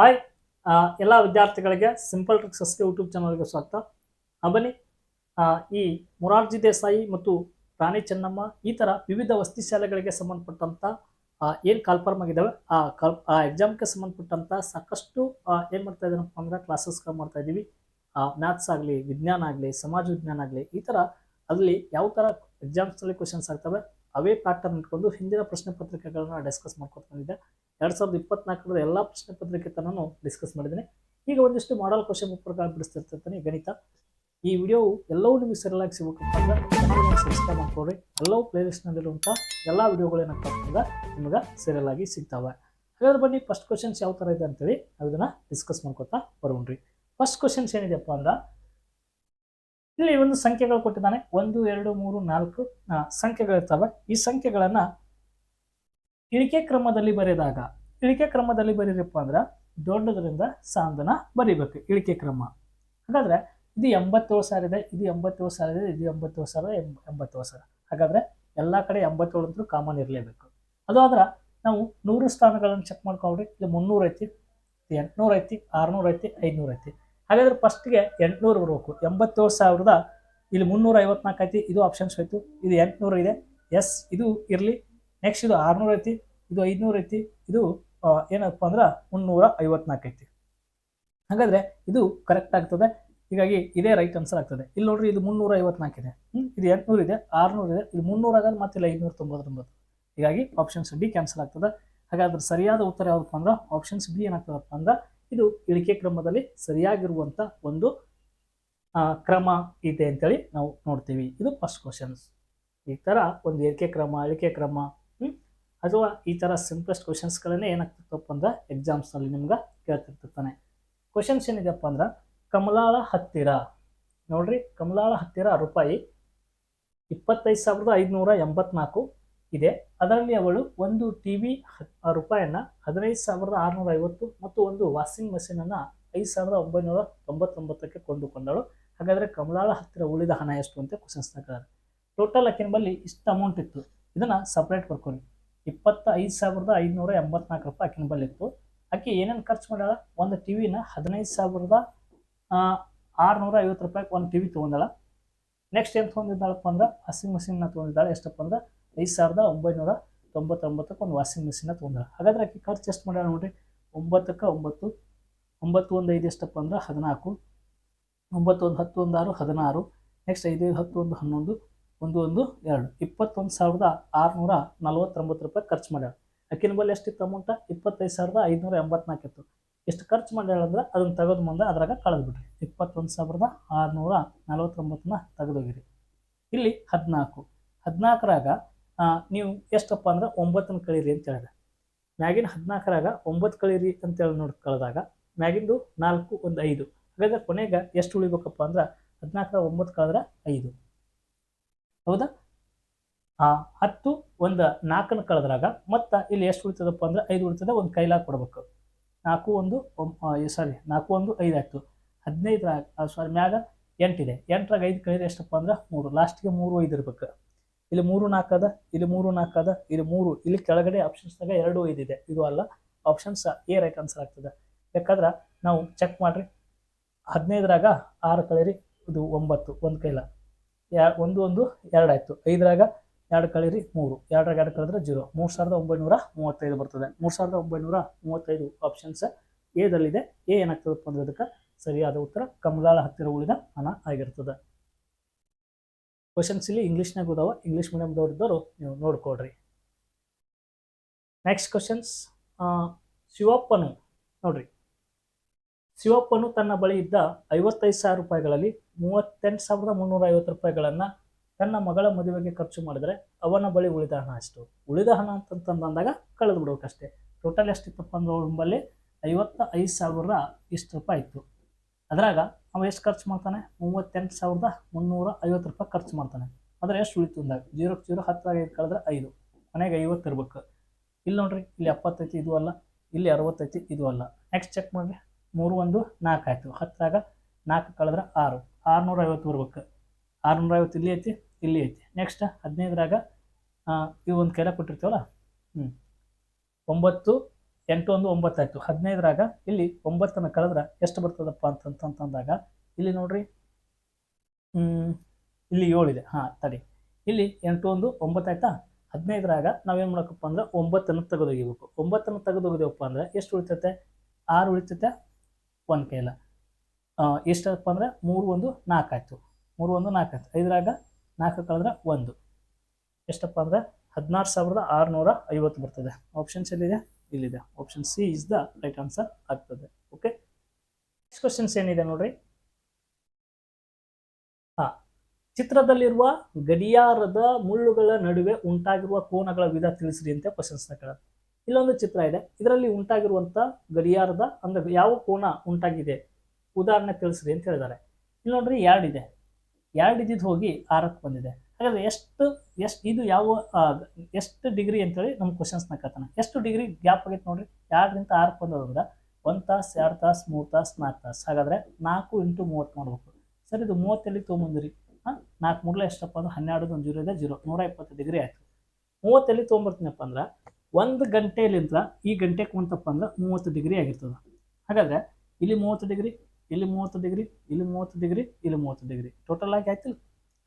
Hi ಎಲ್ಲ ವಿದ್ಯಾರ್ಥಿಗಳಿಗೆ simple ಟ್ರಿಕ್ಸಸ್ಗೆ YouTube ಚಾನಲ್ಗೆ ಸ್ವಾಗತ. ಬನ್ನಿ. ಈ ಮೊರಾರ್ಜಿ ದೇಸಾಯಿ ಮತ್ತು ರಾಣಿ ಚೆನ್ನಮ್ಮ ಈ ಥರ ವಿವಿಧ ವಸ್ತಿ ಶಾಲೆಗಳಿಗೆ ಸಂಬಂಧಪಟ್ಟಂಥ ಏನು ಕಾಲ್ಫಾರ್ಮ್ ಆಗಿದ್ದಾವೆ ಆ, ಕಾಲ್, ಆ ಎಕ್ಸಾಮ್ಗೆ ಸಂಬಂಧಪಟ್ಟಂಥ ಸಾಕಷ್ಟು ಏನು ಮಾಡ್ತಾ ಇದ್ದೀನಪ್ಪ ಅಂದ್ರೆ ಕ್ಲಾಸಸ್ಗಳು ಮಾಡ್ತಾ ಇದ್ದೀವಿ ಮ್ಯಾಥ್ಸ್ ಆಗಲಿ, ವಿಜ್ಞಾನ ಆಗಲಿ, ಸಮಾಜ ವಿಜ್ಞಾನ ಆಗಲಿ, ಈ ಥರ ಅಲ್ಲಿ ಯಾವ ಥರ ಎಕ್ಸಾಮ್ಸ್ನಲ್ಲಿ ಕ್ವಶನ್ಸ್ ಆಗ್ತವೆ, ಅವೇ ಪ್ಯಾಟರ್ನ್ ಇಟ್ಕೊಂಡು ಹಿಂದಿನ ಪ್ರಶ್ನೆ ಪತ್ರಿಕೆಗಳನ್ನ ಡಿಸ್ಕಸ್ ಮಾಡ್ಕೊತ ಬಂದಿದ್ದೆ ಎರಡು ಸಾವಿರದ ಇಪ್ಪತ್ನಾಲ್ಕರ ಎಲ್ಲ ಪ್ರಶ್ನೆ ಪತ್ರಿಕೆ ತನೂ ಡಿಸ್ಕಸ್ ಮಾಡಿದ್ದೀನಿ. ಈಗ ಒಂದಿಷ್ಟು ಮಾಡಲ್ ಕ್ವಶನ್ ಪ್ರಕಾರ ಬಿಡಿಸ್ತಿರ್ತಿರ್ತಾನೆ ಗಣಿತ. ಈ ವಿಡಿಯೋ ಎಲ್ಲವೂ ನಿಮಗೆ ಸರಿಯಾಗಿ ಸಿಗಬೇಕಪ್ಪ ಅಂದ್ರೆ ಸಬ್ಸ್ಕ್ರೈಬ್ ಮಾಡ್ಕೊಳ್ರಿ ಎಲ್ಲವೂ ಪ್ಲೇಲಿಸ್ಟ್ನಲ್ಲಿರುವಂಥ ಎಲ್ಲ ವಿಡಿಯೋಗಳು ಏನಾಗ್ತವೆ ಅಂದ್ರೆ ನಿಮ್ಗೆ ಸೀರಿಯಲ್ ಆಗಿ ಸಿಗ್ತಾವೆ. ಹಾಗಾದ್ರೆ ಬನ್ನಿ ಫಸ್ಟ್ ಕ್ವಶನ್ಸ್ ಯಾವ ಥರ ಇದೆ ಅಂತೇಳಿ ನಾವು ಇದನ್ನು ಡಿಸ್ಕಸ್ ಮಾಡ್ಕೊತಾ ಬರೋಣ್ರಿ. ಫಸ್ಟ್ ಕ್ವಶನ್ಸ್ ಏನಿದೆಯಪ್ಪ ಅಂದ್ರೆ, ಇಲ್ಲಿ ಒಂದು ಸಂಖ್ಯೆಗಳು ಕೊಟ್ಟಿದ್ದಾನೆ. ಒಂದು, ಎರಡು, ಮೂರು, ನಾಲ್ಕು ಸಂಖ್ಯೆಗಳಿರ್ತವೆ. ಈ ಸಂಖ್ಯೆಗಳನ್ನ ಇಳಿಕೆ ಕ್ರಮದಲ್ಲಿ ಬರೆದಾಗ, ಇಳಿಕೆ ಕ್ರಮದಲ್ಲಿ ಬರೀರಪ್ಪ ಅಂದ್ರೆ ದೊಡ್ಡದರಿಂದ ಸಾಂದನ ಬರಿಬೇಕು, ಇಳಿಕೆ ಕ್ರಮ. ಹಾಗಾದ್ರೆ ಇದು ಎಂಬತ್ತೇಳು ಸಾವಿರ ಇದೆ, ಇದು ಎಂಬತ್ತೇಳು ಸಾವಿರ ಇದೆ, ಇದು ಎಂಬತ್ತೇಳು ಸಾವಿರ, ಎಂಬ- ಎಂಬತ್ತೇಳು ಸಾವಿರ. ಹಾಗಾದ್ರೆ ಎಲ್ಲ ಕಡೆ ಎಂಬತ್ತೇಳು ಅಂತೂ ಕಾಮನ್ ಇರಲೇಬೇಕು. ಅದು ಆದ್ರೆ ನಾವು ನೂರು ಸ್ಥಾನಗಳನ್ನು ಚೆಕ್ ಮಾಡ್ಕೊಂಡ್ರಿ ಇಲ್ಲಿ ಮುನ್ನೂರು ಐತಿ ಎಂಟುನೂರು ಐತಿ, ಆರುನೂರು ಐತಿ, ಐದುನೂರು ಐತಿ. ಹಾಗಾದ್ರೆ ಫಸ್ಟ್ಗೆ ಎಂಟುನೂರು ಬರಬೇಕು. ಎಂಬತ್ತೇಳು ಸಾವಿರದ, ಇಲ್ಲಿ ಮುನ್ನೂರ ಐವತ್ನಾಲ್ಕು ಐತಿ, ಇದು ಆಪ್ಷನ್ಸ್ ಹೋಯ್ತು, ಇದು ಎಂಟುನೂರು ಇದೆ ಎಸ್ ಇದು ಇರಲಿ. ನೆಕ್ಸ್ಟ್ ಇದು ಆರುನೂರು ಐತಿ, ಇದು ಐದುನೂರು ಐತಿ, ಇದು ಏನಪ್ಪ ಅಂದ್ರೆ ಮುನ್ನೂರ ಐವತ್ನಾಲ್ಕು ಐತಿ. ಹಾಗಾದ್ರೆ ಇದು ಕರೆಕ್ಟ್ ಆಗ್ತದೆ. ಹೀಗಾಗಿ ಇದೇ ರೈಟ್ ಆನ್ಸರ್ ಆಗ್ತದೆ. ಇಲ್ಲಿ ನೋಡ್ರಿ ಇದು ಮುನ್ನೂರ ಐವತ್ನಾಲ್ಕು ಇದೆ? ಇದು ಎಂಟುನೂರು ಇದೆ, ಆರುನೂರು ಇದೆ, ಇದು ಮುನ್ನೂರ ಆಗೋದು ಮತ್ತೆ ಇಲ್ಲ ಐದುನೂರ ತೊಂಬತ್ತೊಂಬತ್ತು. ಹೀಗಾಗಿ ಆಪ್ಷನ್ಸ್ ಡಿ ಕ್ಯಾನ್ಸಲ್ ಆಗ್ತದೆ. ಹಾಗಾದ್ರೆ ಸರಿಯಾದ ಉತ್ತರ ಯಾವುದಪ್ಪ ಅಂದ್ರೆ ಆಪ್ಷನ್ಸ್ ಬಿ ಏನಾಗ್ತದಪ್ಪ ಅಂದ್ರೆ ಇದು ಇಳಿಕೆ ಕ್ರಮದಲ್ಲಿ ಸರಿಯಾಗಿರುವಂಥ ಒಂದು ಕ್ರಮ ಇದೆ ಅಂತೇಳಿ ನಾವು ನೋಡ್ತೀವಿ. ಇದು ಫಸ್ಟ್ ಕ್ವಶನ್ಸ್ ಈ ಥರ ಒಂದು ಏರಿಕೆ ಕ್ರಮ, ಇಳಿಕೆ ಕ್ರಮ? ಅಥವಾ ಈ ಥರ ಸಿಂಪ್ಲೆಸ್ಟ್ ಕ್ವಶನ್ಸ್ಗಳನ್ನೇ ಏನಾಗ್ತಿರ್ತಪ್ಪ ಅಂದ್ರೆ ಎಕ್ಸಾಮ್ಸ್ನಲ್ಲಿ ನಿಮ್ಗೆ ಕೇಳ್ತಿರ್ತಾನೆ ಕ್ವಶನ್ಸ್ ಏನಿದೆಯಪ್ಪ ಅಂದ್ರೆ ಕಮಲಾಳ ಹತ್ತಿರ. ನೋಡ್ರಿ ಕಮಲಾಳ ಹತ್ತಿರ ರೂಪಾಯಿ ಇಪ್ಪತ್ತೈದು ಸಾವಿರದ ಐದುನೂರ ಎಂಬತ್ನಾಲ್ಕು ಇದೆ. ಅದರಲ್ಲಿ ಅವಳು ಒಂದು ಟಿ ವಿ ರೂಪಾಯಿಯನ್ನ ಹದಿನೈದು ಸಾವಿರದ ಆರುನೂರ ಐವತ್ತು ಮತ್ತು ಒಂದು ವಾಷಿಂಗ್ ಮಷೀನನ್ನು ಐದು ಸಾವಿರದ ಒಂಬೈನೂರ ತೊಂಬತ್ತೊಂಬತ್ತಕ್ಕೆ ಕೊಂಡುಕೊಂಡಳು. ಹಾಗಾದರೆ ಕಮಲಾಳ ಹತ್ತಿರ ಉಳಿದ ಹಣ ಎಷ್ಟು ಅಂತ ಕ್ವಶನ್ಸ್ನ ಕೇಳಿದ್ರೆ ಟೋಟಲ್ ಆಕಿನ ಬಲ್ಲಿ ಇಷ್ಟು ಅಮೌಂಟ್ ಇತ್ತು. ಇದನ್ನು ಸಪ್ರೇಟ್ ಬರ್ಕೊಳ್ಳಿ ಇಪ್ಪತ್ತ ಐದು ಸಾವಿರದ ಐದುನೂರ ಎಂಬತ್ನಾಲ್ಕು ರೂಪಾಯಿ ಆಕಿನ ಬಲ್ಲಿ ಇತ್ತು. ಆಕೆ ಏನೇನು ಖರ್ಚು ಮಾಡ್ಯಾಳ? ಒಂದು ಟಿ ವಿನ ಹದಿನೈದು ಸಾವಿರದ ಆರುನೂರ ಐವತ್ತು ರೂಪಾಯಿಗೆ ಒಂದು ಟಿ ವಿ ತೊಗೊಂಡಾಳ. ನೆಕ್ಸ್ಟ್ ಏನು ತೊಗೊಂಡಿದ್ದಾಳಪ್ಪ ಅಂದ್ರೆ, ವಾಷಿಂಗ್ ಮಷಿನ್ನ ತೊಗೊಂಡಿದ್ದಾಳೆ. ಎಷ್ಟಪ್ಪ ಅಂದ್ರೆ, ಐದು ಸಾವಿರದ ಒಂಬೈನೂರ ತೊಂಬತ್ತೊಂಬತ್ತಕ್ಕೆ ಒಂದು ವಾಷಿಂಗ್ ಮಿಷಿನ್ನ ತೊಗೊಂಡಾಳ. ಹಾಗಾದ್ರೆ ಆಕೆ ಖರ್ಚು ಎಷ್ಟು ಮಾಡ್ಯಾಳ ನೋಡ್ರಿ? ಒಂಬತ್ತಕ್ಕೆ ಒಂಬತ್ತು ಒಂಬತ್ತು ಒಂದು ಐದು ಎಷ್ಟಪ್ಪ ಅಂದ್ರೆ ಹದಿನಾಲ್ಕು ಒಂಬತ್ತು ಒಂದು ಹತ್ತು ಒಂದು ಆರು, ಹದಿನಾರು. ನೆಕ್ಸ್ಟ್ ಐದು ಹತ್ತು ಒಂದು ಹನ್ನೊಂದು ಒಂದು ಒಂದು, ಎರಡು. ಇಪ್ಪತ್ತೊಂದು ಸಾವಿರದ ಆರುನೂರ ನಲ್ವತ್ತೊಂಬತ್ತು ರೂಪಾಯಿ ಖರ್ಚು ಮಾಡ್ಯಾಳ. ಆಕಿನ ಬಲ್ಲಿ ಎಷ್ಟಿತ್ತು ಅಮೌಂಟ ಇಪ್ಪತ್ತೈದು ಸಾವಿರದ ಐದುನೂರ ಎಂಬತ್ನಾಲ್ಕು ಇತ್ತು. ಎಷ್ಟು ಖರ್ಚು ಮಾಡ್ಯಾಳ ಅಂದ್ರೆ ಅದನ್ನು ತೆಗೆದು ಮುಂದೆ ಅದ್ರಾಗ ಕಳೆದು ಬಿಡ್ರಿ. ಇಪ್ಪತ್ತೊಂದು ಸಾವಿರದ ಆರುನೂರ ನಲವತ್ತೊಂಬತ್ತನ್ನ ತೆಗೆದೋಗಿರಿ ಇಲ್ಲಿ ಹದಿನಾಲ್ಕು. ಹದಿನಾಲ್ಕರಾಗ ನೀವು ಎಷ್ಟಪ್ಪ ಅಂದ್ರೆ ಒಂಬತ್ತನ್ನು ಕಳೀರಿ ಅಂತ ಹೇಳಿದೆ. ಮ್ಯಾಗಿನ ಹದಿನಾಲ್ಕರಾಗ ಒಂಬತ್ತು ಕಳೀರಿ ಅಂತೇಳಿ ನೋಡಿ ಕಳೆದಾಗ, ಮ್ಯಾಗಿಂದು ನಾಲ್ಕು ಒಂದು ಐದು. ಹಾಗಾದ್ರೆ ಕೊನೆಗೆ ಎಷ್ಟು ಉಳಿಬೇಕಪ್ಪ ಅಂದ್ರೆ ಹದಿನಾಲ್ಕರ ಒಂಬತ್ತು ಕಳೆದ್ರೆ ಐದು. ಹೌದಾ? ಆ ಹತ್ತು, ಒಂದು ನಾಲ್ಕನ್ನು ಕಳೆದ್ರಾಗ ಮತ್ತು ಇಲ್ಲಿ ಎಷ್ಟು ಉಳಿತದಪ್ಪ ಅಂದ್ರೆ ಐದು ಉಳಿತದೆ ಒಂದು ಕೈಲಾಗಿ ಕೊಡ್ಬೇಕು. ನಾಲ್ಕು ಒಂದು ಸಾರಿ ನಾಲ್ಕು ಒಂದು, ಐದು ಆಯ್ತು. ಹದಿನೈದರಾಗ ಸಾರಿ ಮ್ಯಾಗ ಎಂಟಿದೆ. ಎಂಟರಾಗ ಐದು ಕಳೆದ್ರೆ ಎಷ್ಟಪ್ಪ ಅಂದ್ರೆ ಮೂರು. ಲಾಸ್ಟಿಗೆ ಮೂರು ಐದು ಇರ್ಬೇಕು. ಇಲ್ಲಿ ಮೂರು ನಾಲ್ಕು ಅದ, ಇಲ್ಲಿ ಮೂರು ನಾಲ್ಕು ಅದ, ಇಲ್ಲಿ ಮೂರು. ಇಲ್ಲಿ ಕೆಳಗಡೆ ಆಪ್ಷನ್ಸ್ದಾಗ ಎರಡು ಐದು ಇದೆ. ಇದು ಅಲ್ಲ ಆಪ್ಷನ್ಸ್ ಎ ರೈಟ್ ಆನ್ಸರ್ ಆಗ್ತದೆ. ಯಾಕಂದ್ರೆ ನಾವು ಚೆಕ್ ಮಾಡ್ರಿ. ಹದಿನೈದರಾಗ ಆರು ಕಳೀರಿ, ಇದು ಒಂಬತ್ತು, ಒಂದು ಕೈಲ ಯಾ, ಒಂದು ಒಂದು ಎರಡು ಆಯಿತು ಐದರಾಗ ಎರಡು ಕಳೀರಿ, ಮೂರು. ಎರಡರಾಗ ಎರಡು ಕಳೆದ್ರೆ ಜೀರೋ. ಮೂರು ಸಾವಿರದ ಒಂಬೈನೂರ ಮೂವತ್ತೈದು ಬರ್ತದೆ. ಮೂರು ಸಾವಿರದ ಒಂಬೈನೂರ ಮೂವತ್ತೈದು ಆಪ್ಷನ್ಸ್ ಎದಲ್ಲಿದೆ ಎ ಏನಾಗ್ತದಪ್ಪ ಅಂದ್ರೆ ಅದಕ್ಕೆ ಸರಿಯಾದ ಉತ್ತರ ಕಮಲಾಳ ಹತ್ತಿರ ಉಳಿದ ಹಣ ಆಗಿರ್ತದೆ. ಕ್ವಶನ್ಸ್ ಇಲ್ಲಿ ಇಂಗ್ಲೀಷ್ನಾಗ ಇದಾವ. ಇಂಗ್ಲೀಷ್ ಮೀಡಿಯಮ್ದವ್ರು ಇದ್ದವರು ನೀವು ನೋಡ್ಕೊಳ್ರಿ. ನೆಕ್ಸ್ಟ್ ಕ್ವಶನ್ಸ್ ಶಿವಪ್ಪನು. ನೋಡ್ರಿ. ಶಿವಪ್ಪನು ತನ್ನ ಬಳಿ ಇದ್ದ ಐವತ್ತೈದು ಸಾವಿರ ರೂಪಾಯಿಗಳಲ್ಲಿ ಮೂವತ್ತೆಂಟು ಸಾವಿರದ ಮುನ್ನೂರ ಐವತ್ತು ರೂಪಾಯಿಗಳನ್ನು ತನ್ನ ಮಗಳ ಮದುವೆಗೆ ಖರ್ಚು ಮಾಡಿದರೆ ಅವನ ಬಳಿ ಉಳಿದ ಹಣ ಅಷ್ಟು ಉಳಿದ ಹಣ ಅಂತಂತಂದಾಗ ಕಳೆದು ಬಿಡ್ಬೇಕಷ್ಟೇ. ಟೋಟಲ್ ಎಷ್ಟಿತ್ತಪ್ಪ ಅಂದ್ರೆ ಅವನ ಬಳಿ ಐವತ್ತ ಐದು ಸಾವಿರ ಇಷ್ಟು ರೂಪಾಯಿ ಇತ್ತು. ಅದ್ರಾಗ ಅವ ಎಷ್ಟು ಖರ್ಚು ಮಾಡ್ತಾನೆ? ಮೂವತ್ತೆಂಟು ಸಾವಿರದ ಮುನ್ನೂರ ಐವತ್ತು ರೂಪಾಯಿ ಖರ್ಚು ಮಾಡ್ತಾನೆ. ಆದರೆ ಎಷ್ಟು ಉಳಿತು ಅಂದಾಗ? ಜೀರೋ ಜೀರೋ ಹತ್ತರಾಗ ಐದು ಕಳೆದ್ರೆ ಐದು. ಮನೆಗೆ ಐವತ್ತು ಇರ್ಬೇಕು. ಇಲ್ಲಿ ನೋಡ್ರಿ, ಇಲ್ಲಿ ಎಪ್ಪತ್ತೈತಿ ಇದು ಅಲ್ಲ, ಇಲ್ಲಿ ಅರವತ್ತೈತಿ ಇದು ಅಲ್ಲ. ನೆಕ್ಸ್ಟ್ ಚೆಕ್ ಮಾಡಿರಿ. ಮೂರು ಒಂದು ನಾಲ್ಕು ಆಯಿತು. ಹತ್ತರಾಗ ನಾಲ್ಕು ಕಳೆದ್ರೆ ಆರು. ಆರುನೂರ ಐವತ್ತು ಬರ್ಬೇಕು. ಆರುನೂರ ಐವತ್ತು ಇಲ್ಲಿ ಐತಿ ಇಲ್ಲಿ ಐತಿ. ನೆಕ್ಸ್ಟ್ ಹದಿನೈದರಾಗ ಈ ಒಂದು ಕೆಲ ಕೊಟ್ಟಿರ್ತೀವಲ್ಲ? ಹ್ಞೂ ಒಂಬತ್ತು, ಎಂಟು ಒಂದು ಒಂಬತ್ತಾಯಿತು. ಹದಿನೈದರಾಗ, ಇಲ್ಲಿ ಒಂಬತ್ತನ್ನು ಕಳೆದ್ರೆ ಎಷ್ಟು ಬರ್ತದಪ್ಪ ಅಂತಂತಂದಾಗ ಇಲ್ಲಿ ನೋಡ್ರಿ. ಇಲ್ಲಿ ಏಳಿದೆ. ಹಾಂ, ತಡಿ. ಇಲ್ಲಿ ಎಂಟು ಒಂದು ಒಂಬತ್ತಾಯ್ತಾ? ಹದಿನೈದರಾಗ ನಾವೇನು ಮಾಡೋಕಪ್ಪ ಅಂದ್ರೆ ಒಂಬತ್ತನ್ನು ತೆಗೆದೊಗಿಬೇಕು. ಒಂಬತ್ತನ್ನು ತೆಗೆದೊಗಿದೇವಪ್ಪ ಅಂದ್ರೆ ಎಷ್ಟು ಉಳಿತೈತೆ? ಆರು ಉಳಿತೈತೆ? ಒಂದು ಕೈಲ. ಎಷ್ಟಪ್ಪ ಅಂದ್ರೆ ಮೂರು ಒಂದು ನಾಲ್ಕು ಆಯ್ತು. ಮೂರು ಒಂದು ನಾಲ್ಕು ಐದರಾಗ ನಾಲ್ಕು ಕಳೆದ್ರೆ ಒಂದು. ಎಷ್ಟಪ್ಪ ಅಂದ್ರೆ ಹದಿನಾರು ಸಾವಿರದ ಆರುನೂರ ಐವತ್ತು ಬರ್ತದೆ. ಆಪ್ಷನ್ಸ್ ಎಲ್ಲಿದೆ? ಇಲ್ಲಿದೆ. Option C is the right answer ಆಗ್ತದೆ. ಓಕೆ ನೆಕ್ಸ್ಟ್ ಕ್ವಶನ್ಸ್ ಏನಿದೆ ನೋಡ್ರಿ? ಹಾ, ಚಿತ್ರದಲ್ಲಿರುವ ಗಡಿಯಾರದ ಮುಳ್ಳುಗಳ ನಡುವೆ ಉಂಟಾಗಿರುವ ಕೋನಗಳ ವಿಧ ತಿಳಿಸ್ರಿ ಅಂತ ಕ್ವಶನ್ಸ್ನ ಕೇಳೋದು. ಇಲ್ಲೊಂದು ಚಿತ್ರ ಇದೆ. ಇದರಲ್ಲಿ ಉಂಟಾಗಿರುವಂಥ ಗಡಿಯಾರದ ಅಂದ್ರೆ ಯಾವ ಕೋನ ಉಂಟಾಗಿದೆ? ಉದಾಹರಣೆ ತಿಳಿಸ್ರಿ ಅಂತ ಹೇಳಿದ್ದಾರೆ. ಇಲ್ಲಿ ನೋಡ್ರಿ ಇದೆ. ಎರಡು ಇದ್ದಿದ್ದು ಹೋಗಿ ಆರಕ್ಕೆ ಬಂದಿದೆ. ಹಾಗಾದ್ರೆ ಎಷ್ಟು ಎಷ್ಟು, ಇದು ಯಾವ ಎಷ್ಟು ಡಿಗ್ರಿ ಅಂತೇಳಿ ನಮ್ಮ ಕ್ವಶನ್ಸ್ನ ಕೇಳ್ತಾನೆ ಎಷ್ಟು ಡಿಗ್ರಿ ಗ್ಯಾಪ್ ಆಗೈತೆ ನೋಡ್ರಿ. ಎರಡರಿಂದ ಆರಕ್ಕೆ ಬಂದೋದ್ರಿಂದ ಒಂದು ತಾಸು, ಎರಡು ತಾಸು, ಮೂರು ತಾಸು, ನಾಲ್ಕು ತಾಸು. ಹಾಗಾದ್ರೆ ನಾಲ್ಕು ಇಂಟು ಮೂವತ್ತು ಮಾಡ್ಬೇಕು. ಸರ್, ಇದು ಮೂವತ್ತೆಲ್ಲಿ ತೊಗೊಂಬಂದಿರಿ. ಹಾಂ, ನಾಲ್ಕು ಮೂರಲೆ ಎಷ್ಟಪ್ಪ ಅಂದ್ರೆ ಹನ್ನೆರಡು ಒಂದು ಜೀರೋ ಇದೆ, ಜೀರೋ. ನೂರ ಇಪ್ಪತ್ತು ಡಿಗ್ರಿ ಆಯಿತು. ಮೂವತ್ತೆಲ್ಲಿ ತೊಗೊಂಬರ್ತೀನಪ್ಪ ಅಂದ್ರೆ ಒಂದು ಗಂಟೆಲಿಂದ ಈ ಗಂಟೆಗೆ ಕುಂತಪ್ಪ ಅಂದ್ರೆ ಮೂವತ್ತು ಡಿಗ್ರಿ ಆಗಿರ್ತದೆ. ಹಾಗಾದ್ರೆ ಇಲ್ಲಿ ಮೂವತ್ತು ಡಿಗ್ರಿ ಇಲ್ಲಿ ಮೂವತ್ತು ಡಿಗ್ರಿ ಇಲ್ಲಿ ಮೂವತ್ತು ಡಿಗ್ರಿ ಇಲ್ಲಿ ಮೂವತ್ತು ಡಿಗ್ರಿ ಟೋಟಲ್ ಆಗಿ ಆಯ್ತಿಲ್ಲ.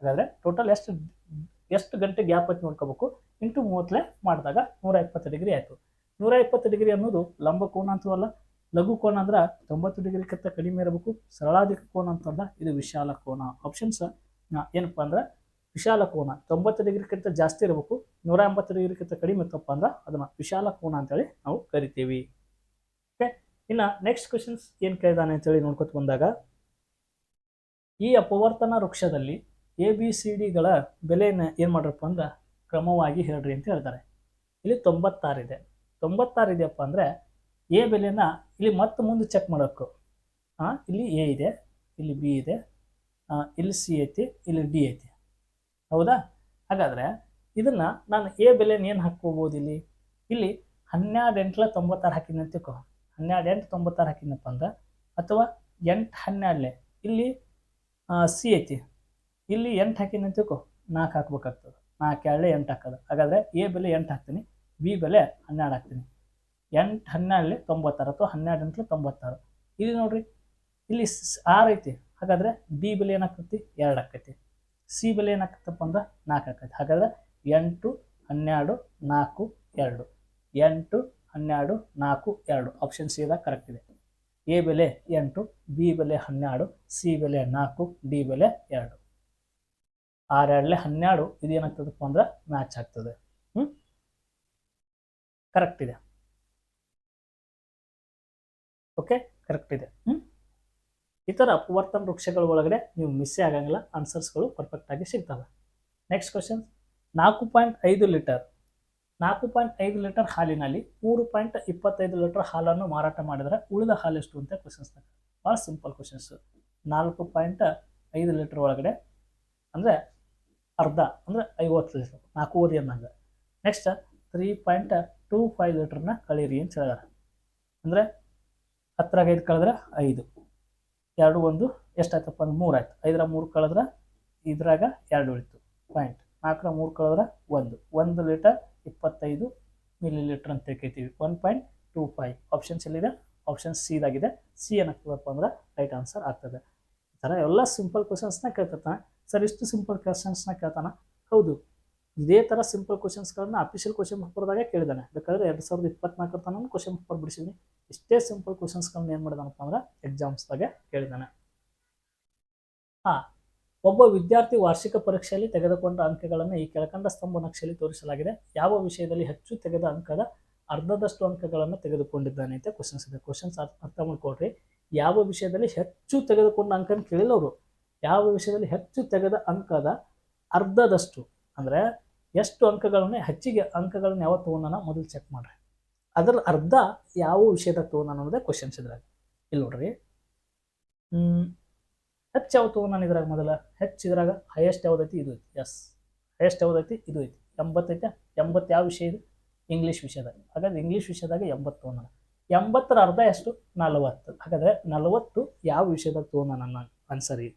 ಹಾಗಾದ್ರೆ ಟೋಟಲ್ ಎಷ್ಟು ಎಷ್ಟು ಗಂಟೆ ಗ್ಯಾಪ್ ಹಚ್ಚಿ ನೋಡ್ಕೋಬೇಕು. ಇಂಟು ಮೂವತ್ತಲೆ ಮಾಡಿದಾಗ ನೂರ ಇಪ್ಪತ್ತು ಡಿಗ್ರಿ ಆಯಿತು. ನೂರ ಇಪ್ಪತ್ತು ಡಿಗ್ರಿ ಅನ್ನೋದು ಲಂಬ ಕೋನ ಅಂತವಲ್ಲ ಲಘು ಕೋನ ಅಂದ್ರೆ ತೊಂಬತ್ತು ಡಿಗ್ರಿಗಿಂತ ಕಡಿಮೆ ಇರಬೇಕು. ಸರಳಾಧಿಕ ಕೋನ ಅಂತಂದ್ರೆ ಇದು ವಿಶಾಲ ಕೋನ. ಆಪ್ಷನ್ಸ್ ಏನಪ್ಪ ಅಂದ್ರೆ, ವಿಶಾಲ ಕೋನ. ತೊಂಬತ್ತು ಡಿಗ್ರಿಗಿಂತ ಜಾಸ್ತಿ ಇರಬೇಕು. ನೂರ ಎಂಬತ್ತು ಡಿಗ್ರಿಗಿಂತ ಕಡಿಮೆ ಇತ್ತಪ್ಪ ಅಂದ್ರೆ ಅದನ್ನ ವಿಶಾಲ ಕೋನ ಅಂತೇಳಿ ನಾವು ಕರಿತೀವಿ. ಇನ್ನು ನೆಕ್ಸ್ಟ್ ಕ್ವಶನ್ಸ್ ಏನು ಕೇಳಿದಾನೆ ಅಂತೇಳಿ ನೋಡ್ಕೊತ ಬಂದಾಗ, ಈ ಅಪವರ್ತನ ವೃಕ್ಷದಲ್ಲಿ ಎ ಬಿ ಸಿ ಡಿಗಳ ಬೆಲೆಯನ್ನು ಏನು ಮಾಡ್ರಪ್ಪ ಅಂದ್ರೆ ಕ್ರಮವಾಗಿ ಹೇಳ್ರಿ ಅಂತ ಹೇಳ್ತಾರೆ. ಇಲ್ಲಿ ತೊಂಬತ್ತಾರಿದೆ ತೊಂಬತ್ತಾರು ಇದೆಯಪ್ಪ ಅಂದರೆ ಎ ಬೆಲೆನ ಇಲ್ಲಿ ಮತ್ತೆ ಮುಂದೆ ಚೆಕ್ ಮಾಡಬೇಕು ಹಾಂ ಇಲ್ಲಿ ಎ ಇದೆ, ಇಲ್ಲಿ ಬಿ ಇದೆ ಇಲ್ಲಿ ಸಿ ಐತಿ, ಇಲ್ಲಿ ಡಿ ಐತಿ. ಹೌದಾ? ಹಾಗಾದ್ರೆ ಇದನ್ನು ನಾನು ಎ ಬೆಲೆನ ಏನು ಹಾಕ್ಕೋಬೋದು ಇಲ್ಲಿ? ಇಲ್ಲಿ ಹನ್ನೆರಡು ಎಂಟ್ಲ ತೊಂಬತ್ತಾರು ಹಾಕಿದ್ನಿ ಅಂತ ತಿಳ್ಕೊ ಹನ್ನೆರಡು ಎಂಟು ತೊಂಬತ್ತಾರು ಹಾಕಿದ್ನಪ್ಪ ಅಂದ್ರೆ, ಅಥವಾ ಎಂಟು ಹನ್ನೆರಡಲೆ ಇಲ್ಲಿ ಸಿ ಐತಿ. ಇಲ್ಲಿ ಎಂಟು ಹಾಕಿದ್ನ ತಿಳ್ಕೊ. ನಾಲ್ಕು ಹಾಕ್ಬೇಕಾಗ್ತದೆ. ನಾಲ್ಕು ಎರಡೇ ಎಂಟು ಹಾಕೋದು. ಹಾಗಾದರೆ ಎ ಬೆಲೆ ಎಂಟು ಹಾಕ್ತೀನಿ, ಬಿ ಬೆಲೆ ಹನ್ನೆರಡು ಹಾಕ್ತೀನಿ. ಎಂಟು ಹನ್ನೆರಡಲ್ಲಿ ತೊಂಬತ್ತಾರು ಅಥವಾ ಹನ್ನೆರಡು ಎಂಟ್ಲೆ ತೊಂಬತ್ತಾರು. ಇಲ್ಲಿ ನೋಡ್ರಿ, ಇಲ್ಲಿ ಆರು ಐತಿ. ಹಾಗಾದರೆ ಡಿ ಬೆಲೆ ಏನಾಗ್ತೈತಿ? ಎರಡು ಆಕೈತಿ. ಸಿ ಬೆಲೆ ಏನಾಗ್ತಪ್ಪ ಅಂದ್ರೆ ನಾಲ್ಕು ಆಕೈತಿ. ಹಾಗಾದ್ರೆ ಎಂಟು ಹನ್ನೆರಡು ನಾಲ್ಕು ಎರಡು. ಎಂಟು ಹನ್ನೆರಡು, ನಾಲ್ಕು, ಎರಡು. ಆಪ್ಷನ್ ಸಿ ಇದಾಗ ಕರೆಕ್ಟ್ ಇದೆ. ಎ ಬೆಲೆ ಎಂಟು ಬಿ ಬೆಲೆ ಹನ್ನೆರಡು ಸಿ ಬೆಲೆ ನಾಲ್ಕು ಡಿ ಬೆಲೆ ಎರಡು. ಆರೆರಡಲೆ ಹನ್ನೆರಡು ಇದು ಏನಾಗ್ತದಪ್ಪ ಅಂದ್ರೆ ಮ್ಯಾಚ್ ಆಗ್ತದೆ. ಹ್ಞೂ ಕರೆಕ್ಟ್ ಇದೆ. ಓಕೆ ಕರೆಕ್ಟ್ ಇದೆ. ಹ್ಞೂ ಈ ಥರ ಅಪವರ್ತನ ವೃಕ್ಷಗಳ ಒಳಗಡೆ ನೀವು ಮಿಸ್ಸೇ ಆಗಂಗಿಲ್ಲ. ಆನ್ಸರ್ಸ್ಗಳು ಪರ್ಫೆಕ್ಟಾಗಿ ಸಿಗ್ತವೆ. ನೆಕ್ಸ್ಟ್ ಕ್ವಶನ್ ನಾಲ್ಕು ಪಾಯಿಂಟ್ ಐದು ಲೀಟರ್ ನಾಲ್ಕು ಪಾಯಿಂಟ್ ಐದು ಲೀಟರ್ ಹಾಲಿನಲ್ಲಿ ಮೂರು ಪಾಯಿಂಟ್ ಇಪ್ಪತ್ತೈದು ಲೀಟರ್ ಹಾಲನ್ನು ಮಾರಾಟ ಮಾಡಿದರೆ ಉಳಿದ ಹಾಲು ಎಷ್ಟು ಅಂತ ಕ್ವಶನ್ಸ್ನ ಭಾಳ ಸಿಂಪಲ್ ಕ್ವಶನ್ಸು ನಾಲ್ಕು ಪಾಯಿಂಟ್ ಐದು ಲೀಟರ್ ಒಳಗಡೆ, ಅಂದರೆ ಅರ್ಧ, ಅಂದರೆ ಐವತ್ತು ಲೀಟರ್, ನಾಲ್ಕೂವರೆ ಅನ್ನಂಗೆ. Next three point two five ಲೀಟ್ರನ್ನ ಕಳೀರಿ ಅಂತ ಹೇಳಿದಾರೆ ಅಂದರೆ ಹತ್ತರಾಗ ಐದು ಕಳೆದ್ರೆ ಐದು. ಎರಡು ಒಂದು ಎಷ್ಟಾಯ್ತಪ್ಪ ಅಂದ್ರೆ ಮೂರು ಆಯ್ತು. ಐದರ ಮೂರು ಕಳೆದ್ರೆ ಇದ್ರಾಗ ಎರಡು ಉಳಿತು. ಪಾಯಿಂಟ್ ನಾಲ್ಕರ ಮೂರು ಕಳೆದ್ರೆ ಒಂದು. ಒಂದು ಲೀಟರ್ ಇಪ್ಪತ್ತೈದು ಮಿಲಿ ಲೀಟರ್ ಅಂತ ತಿಳ್ಕೊತೀವಿ one point two five options ಎಲ್ಲಿದೆ? ಆಪ್ಷನ್ ಸಿದಾಗಿದೆ ಸಿ ಏನಾಗ್ತದಪ್ಪ ಅಂದ್ರೆ ರೈಟ್ ಆನ್ಸರ್ ಆಗ್ತದೆ. ಈ ಥರ ಎಲ್ಲ ಸಿಂಪಲ್ ಕ್ವಶನ್ಸ್ನ ಕೇಳ್ತಾನೆ ಸರ್ ಇಷ್ಟು ಸಿಂಪಲ್ ಕ್ವಶನ್ಸ್ನ ಕೇಳ್ತಾನೆ. ಹೌದು, ಇದೇ ಥರ ಸಿಂಪಲ್ ಕ್ವಶನ್ಸ್ಗಳನ್ನ ಅಫಿಷಿಯಲ್ ಕ್ವಶನ್ ಪೇಪರ್ದಾಗ ಕೇಳಿದಾನೆ. ಬೇಕಾದ್ರೆ ಎರಡು ಸಾವಿರದ ಇಪ್ಪತ್ನಾಲ್ಕರ ತನಕ ಕ್ವಶನ್ ಪೇಪರ್ ಬಿಡಿಸಿದ್ದೀನಿ ಇಷ್ಟೇ ಸಿಂಪಲ್ ಕ್ವಶನ್ಸ್ಗಳನ್ನ ಏನು ಮಾಡಿದಾನಪ್ಪ ಅಂದ್ರೆ ಎಕ್ಸಾಮ್ಸ್ದಾಗೆ ಕೇಳಿದಾನೆ. ಹಾಂ ಒಬ್ಬ ವಿದ್ಯಾರ್ಥಿ ವಾರ್ಷಿಕ ಪರೀಕ್ಷೆಯಲ್ಲಿ ತೆಗೆದುಕೊಂಡ ಅಂಕಗಳನ್ನು ಈ ಕೆಳಕಂಡ ಸ್ತಂಭ ನಕ್ಷೆಯಲ್ಲಿ ತೋರಿಸಲಾಗಿದೆ. ಯಾವ ವಿಷಯದಲ್ಲಿ ಹೆಚ್ಚು ತೆಗೆದ ಅಂಕದ ಅರ್ಧದಷ್ಟು ಅಂಕಗಳನ್ನು ತೆಗೆದುಕೊಂಡಿದ್ದಾನೆ ಅಂತ ಕ್ವಶನ್ಸ್ ಇದೆ. ಕ್ವಶನ್ಸ್ ಅರ್ಥ ಮಾಡ್ಕೊಡ್ರಿ ಯಾವ ವಿಷಯದಲ್ಲಿ ಹೆಚ್ಚು ತೆಗೆದುಕೊಂಡ ಅಂಕನ ಕೇಳಿಲ್ಲ ಅವರು ಯಾವ ವಿಷಯದಲ್ಲಿ ಹೆಚ್ಚು ತೆಗೆದ ಅಂಕದ ಅರ್ಧದಷ್ಟು? ಅಂದರೆ ಎಷ್ಟು ಅಂಕಗಳನ್ನ, ಹೆಚ್ಚಿಗೆ ಅಂಕಗಳನ್ನ ಯಾವ ತೊಗೊಂಡಾನ ಮೊದಲು ಚೆಕ್ ಮಾಡ್ರಿ. ಅದರ ಅರ್ಧ ಯಾವ ವಿಷಯದಾಗ ತೊಗೊಂಡಾನ ಅನ್ನೋದೇ ಕ್ವಶನ್ಸ್ ಇದ್ರಾಗ. ಇಲ್ಲಿ ನೋಡ್ರಿ. ಹೆಚ್ಚು ಯಾವ ನಾನು ಇದ್ರಾಗ ಮೊದಲ, ಹೆಚ್ಚು ಇದ್ರಾಗ ಹೈಯೆಸ್ಟ್ ಯಾವ್ದೈತಿ? ಇದು ಐತಿ. ಎಸ್ ಹೈಯೆಸ್ಟ್ ಯಾವ್ದೈತಿ? ಇದು ಐತಿ. ಎಂಬತ್ತೈತೆ ಎಂಬತ್ತು ಯಾವ ವಿಷಯ ಇದು? ಇಂಗ್ಲೀಷ್ ವಿಷಯದಾಗ ಹಾಗಾದ್ರೆ ಇಂಗ್ಲೀಷ್ ವಿಷಯದಾಗ ಎಂಬತ್ತು ನಾನು ಎಂಬತ್ತರ ಅರ್ಧ ಎಷ್ಟು? ನಲವತ್ತು. ಹಾಗಾದ್ರೆ ನಲವತ್ತು ಯಾವ ವಿಷಯದಾಗ ತೊಗೊಂಡಾನ ನನ್ನ ಆನ್ಸರ್ ಇದು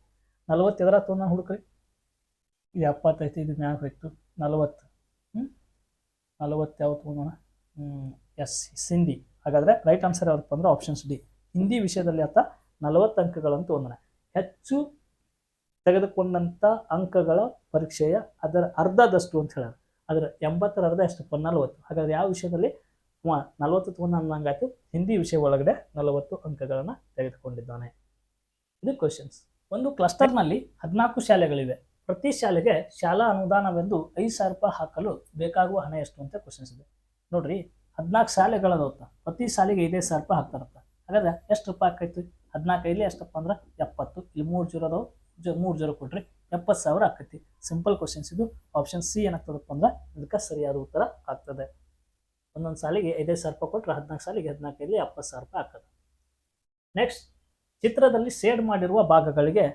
ನಲವತ್ತು ಎದರ ತೊಗೊಂಡಾನ ಹುಡುಕ್ರಿ? ಇದು ಎಪ್ಪತ್ತೈತಿ ಇದು ಮ್ಯಾಗ ಹೋಯ್ತು. ನಲವತ್ತು. ಹ್ಞೂ ನಲವತ್ತು ಯಾವ ತೊಗೊಂಡಾನ? ಎಸ್ ಹಿಂದಿ ಹಾಗಾದ್ರೆ ರೈಟ್ ಆನ್ಸರ್ ಯಾವ್ದಪ್ಪ ಅಂದ್ರೆ ಆಪ್ಷನ್ಸ್ ಡಿ ಹಿಂದಿ ವಿಷಯದಲ್ಲಿ ಆತ ನಲವತ್ತು ಅಂಕಗಳನ್ನು ತೊಗೊಂಡನೆ. ಹೆಚ್ಚು ತೆಗೆದುಕೊಂಡಂಥ ಅಂಕಗಳ ಪರೀಕ್ಷೆಯ ಅದರ ಅರ್ಧದಷ್ಟು ಅಂತ ಹೇಳ್ಯಾರ. ಅದರ ಎಂಬತ್ತರ ಅರ್ಧ ಎಷ್ಟು? ನಲವತ್ತು. ಹಾಗಾದ್ರೆ ಯಾವ ವಿಷಯದಲ್ಲಿ? ನಲವತ್ತು ತೊಗೊಂಡ ಅನ್ನಂಗಾಯ್ತು ಹಿಂದಿ ವಿಷಯ ಒಳಗಡೆ ನಲವತ್ತು ಅಂಕಗಳನ್ನು ತೆಗೆದುಕೊಂಡಿದ್ದಾನೆ. ಇದು ಕ್ವಶನ್ಸ್ ಒಂದು ಕ್ಲಸ್ಟರ್ನಲ್ಲಿ ಹದಿನಾಲ್ಕು ಶಾಲೆಗಳಿವೆ. ಪ್ರತಿ ಶಾಲೆಗೆ ಶಾಲಾ ಅನುದಾನವೆಂದು ಐದು ಸಾವಿರ ರೂಪಾಯಿ ಹಾಕಲು ಬೇಕಾಗುವ ಹಣ ಎಷ್ಟು ಅಂತ ಕ್ವಶನ್ಸ್ ಇದೆ. ನೋಡ್ರಿ, ಹದಿನಾಲ್ಕು ಶಾಲೆಗಳದವತ್ತ ಪ್ರತಿ ಶಾಲೆಗೆ ಐದೈದು ಸಾವಿರ ರೂಪಾಯಿ ಹಾಕ್ತಾರತ್ತ ಹಾಗಾದ್ರೆ ಎಷ್ಟು ರೂಪಾಯಿ ಆಕೈತಿ ಹದಿನಾಲ್ಕು ಐಲಿ ಎಷ್ಟಪ್ಪ ಅಂದ್ರೆ ಎಪ್ಪತ್ತು. ಇಲ್ಲಿ ಮೂರು ಜೀರೋ ಅದಾವು. ಜ ಮೂರು ಜೀರೋ ಕೊಟ್ರಿ ಎಪ್ಪತ್ತು ಸಾವಿರ ಆಕೈತಿ. ಸಿಂಪಲ್ ಕ್ವಶನ್ಸ್ ಇದು. ಆಪ್ಷನ್ ಸಿ ಏನಾಗ್ತದಪ್ಪ ಅಂದ್ರೆ ಇದಕ್ಕೆ ಸರಿಯಾದ ಉತ್ತರ ಆಗ್ತದೆ. ಒಂದೊಂದು ಸಾಲಿಗೆ ಐದೈದು ಸಾವಿರ ರೂಪಾಯಿ ಕೊಟ್ಟರೆ ಹದಿನಾಲ್ಕು ಸಾಲಿಗೆ ಹದಿನಾಲ್ಕು ಐಲಿ ಎಪ್ಪತ್ತು ಸಾವಿರ ರೂಪಾಯಿ ಆಗ್ತದೆ. ನೆಕ್ಸ್ಟ್ ಚಿತ್ರದಲ್ಲಿ ಶೇಡ್ ಮಾಡಿರುವ ಭಾಗಗಳಿಗೆ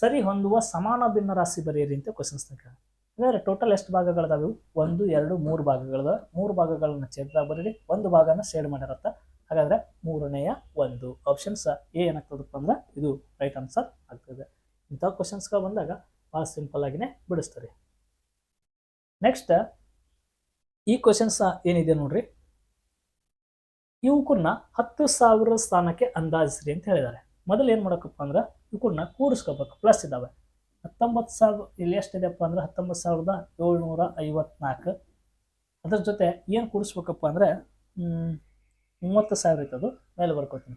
ಸರಿ ಹೊಂದುವ ಸಮಾನ ಭಿನ್ನ ರಾಶಿ ಬರೆಯಿರಿ ಅಂತ ಕ್ವಶನ್ಸ್ ಹಾಗಾದ್ರೆ ಟೋಟಲ್ ಎಷ್ಟು ಭಾಗಗಳದಾವೆ? ಒಂದು, ಎರಡು, ಮೂರು ಭಾಗಗಳದ ಮೂರು ಭಾಗಗಳನ್ನ ಛೇದದಾಗ ಬರೀರಿ ಒಂದು ಭಾಗನ ಶೇಡ್ ಮಾಡಿರತ್ತ. ಹಾಗಾದ್ರೆ ಮೂರನೆಯ ಒಂದು ಆಪ್ಷನ್ಸ್ ಎ ಏನಾಗ್ತದಪ್ಪ ಅಂದ್ರೆ ಇದು ರೈಟ್ ಆನ್ಸರ್ ಆಗ್ತದೆ. ಇಂಥ ಕ್ವಶನ್ಸ್ಗಳು ಬಂದಾಗ ಭಾಳ ಸಿಂಪಲ್ ಆಗಿನೇ ಬಿಡಿಸ್ತಾರೆ. ನೆಕ್ಸ್ಟ್ ಈ ಕ್ವಶನ್ಸ್ ಏನಿದೆ ನೋಡ್ರಿ? ಇವಕ್ಕನ್ನ ಹತ್ತು ಸಾವಿರ ಸ್ಥಾನಕ್ಕೆ ಅಂದಾಜಿಸ್ರಿ ಅಂತ ಹೇಳಿದ್ದಾರೆ. ಮೊದಲು ಏನು ಮಾಡೋಕಪ್ಪ ಅಂದ್ರೆ ಇವಕ್ಕನ್ನ ಕೂರಿಸ್ಕೋಬೇಕು ಪ್ಲಸ್ ಇದ್ದಾವೆ. ಹತ್ತೊಂಬತ್ತು ಸಾವಿರ, ಇಲ್ಲಿ ಎಷ್ಟಿದೆಪ್ಪ ಅಂದ್ರೆ ಹತ್ತೊಂಬತ್ತು ಸಾವಿರದ ಏಳ್ನೂರ ಐವತ್ನಾಲ್ಕು. ಅದ್ರ ಜೊತೆ ಏನು ಕೂಡಿಸ್ಬೇಕಪ್ಪ ಅಂದರೆ ಮೂವತ್ತು ಸಾವಿರ ಅದು, ಮೇಲೆ ಬರ್ಕೋತೀನಿ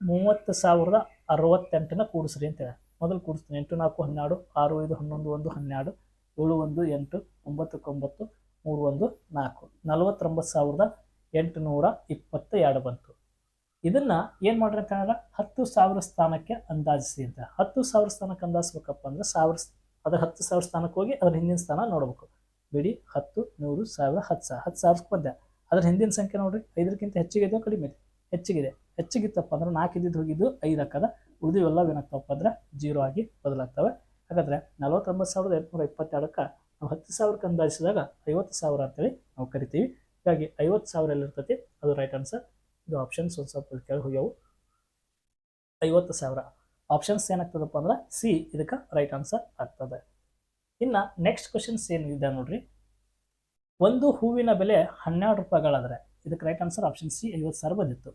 ಮೂವತ್ತು ಸಾವಿರದ ಅರವತ್ತೆಂಟನ ಕೂಡಿಸ್ರಿ ಅಂತೇಳಿ ಮೊದಲು ಕೂಡಿಸ್ತೀನಿ. ಎಂಟು, ನಾಲ್ಕು, ಹನ್ನೆರಡು, ಆರು, ಐದು, ಹನ್ನೊಂದು, ಒಂದು, ಹನ್ನೆರಡು, ಏಳು, ಒಂದು, ಎಂಟು ಒಂಬತ್ತಕ್ಕೊಂಬತ್ತು ಮೂರು, ಒಂದು, ನಾಲ್ಕು. ನಲವತ್ತೊಂಬತ್ತು ಸಾವಿರದ ಎಂಟುನೂರ ಇಪ್ಪತ್ತ ಎರಡು ಬಂತು. ಇದನ್ನು ಏನು ಮಾಡ್ರಿ ಅಂತ ಹೇಳಿದ್ರೆ ಹತ್ತು ಸಾವಿರ ಸ್ಥಾನಕ್ಕೆ ಅಂದಾಜಿಸಿ ಅಂತ ಹತ್ತು ಸಾವಿರ ಸ್ಥಾನಕ್ಕೆ ಅಂದಾಜಿಸ್ಬೇಕಪ್ಪ ಅಂದ್ರೆ ಸಾವಿರ ಅದ್ರ ಹತ್ತು ಸಾವಿರ ಸ್ಥಾನಕ್ಕೆ ಹೋಗಿ ಅದ್ರ ಹಿಂದಿನ ಸ್ಥಾನ ನೋಡ್ಬೇಕು. ಬಿಡಿ, ಹತ್ತು, ನೂರು ಸಾವಿರ ಹತ್ತು ಸಾವಿರ, ಹತ್ತು ಸಾವಿರಕ್ಕೆ ಬಂದೆ. ಅದ್ರ ಹಿಂದಿನ ಸಂಖ್ಯೆ ನೋಡ್ರಿ, ಐದಕ್ಕಿಂತ ಹೆಚ್ಚಿಗೆ ಇದೆಯೋ ಕಡಿಮೆ ಇದೆ. ಹೆಚ್ಚಿಗಿದೆ. ಹೆಚ್ಚಿಗಿತ್ತಪ್ಪ ಅಂದ್ರೆ ನಾಲ್ಕು ಇದ್ದಿದ್ದು ಹೋಗಿದ್ದು ಐದು ಹಾಕದ. ಉಳಿದಿವೆಲ್ಲ ಏನಾಗ್ತವಪ್ಪ ಅಂದ್ರೆ ಜೀರೋ ಆಗಿ ಬದಲಾಗ್ತವೆ. ಹಾಗಾದ್ರೆ ನಲವತ್ತೊಂಬತ್ತು ಸಾವಿರದ ಎಂಟುನೂರ ಇಪ್ಪತ್ತೆರಡಕ್ಕೆ ನಾವು ಹತ್ತು ಸಾವಿರಕ್ಕೆ ಅಂದಾಜಿಸಿದಾಗ ಐವತ್ತು ಸಾವಿರ ಅಂತೇಳಿ ನಾವು ಕರಿತೀವಿ. ಹೀಗಾಗಿ ಐವತ್ತು ಸಾವಿರ ಎಲ್ಲಿರ್ತೈತಿ? ಅದು ರೈಟ್ ಆನ್ಸರ್ ಇದು ಆಪ್ಷನ್ಸ್ ಒಂದು ಸ್ವಲ್ಪ ಕೆಳಗೆ ಹೋಗ್ಯಾವು. ಐವತ್ತು ಸಾವಿರ. ಆಪ್ಷನ್ಸ್ ಏನಾಗ್ತದಪ್ಪ ಅಂದ್ರೆ ಸಿ ಇದಕ್ಕೆ ರೈಟ್ ಆನ್ಸರ್ ಆಗ್ತದೆ. ಇನ್ನು ನೆಕ್ಸ್ಟ್ ಕ್ವಶನ್ಸ್ ಏನಿದೆ ನೋಡ್ರಿ? ಒಂದು ಹೂವಿನ ಬೆಲೆ ಹನ್ನೆರಡು ರೂಪಾಯಿಗಳಾದರೆ, ಇದಕ್ಕೆ ರೈಟ್ ಆನ್ಸರ್ ಆಪ್ಷನ್ ಸಿ ಐವತ್ತು ಸಾವಿರ ಬಂದಿತ್ತು.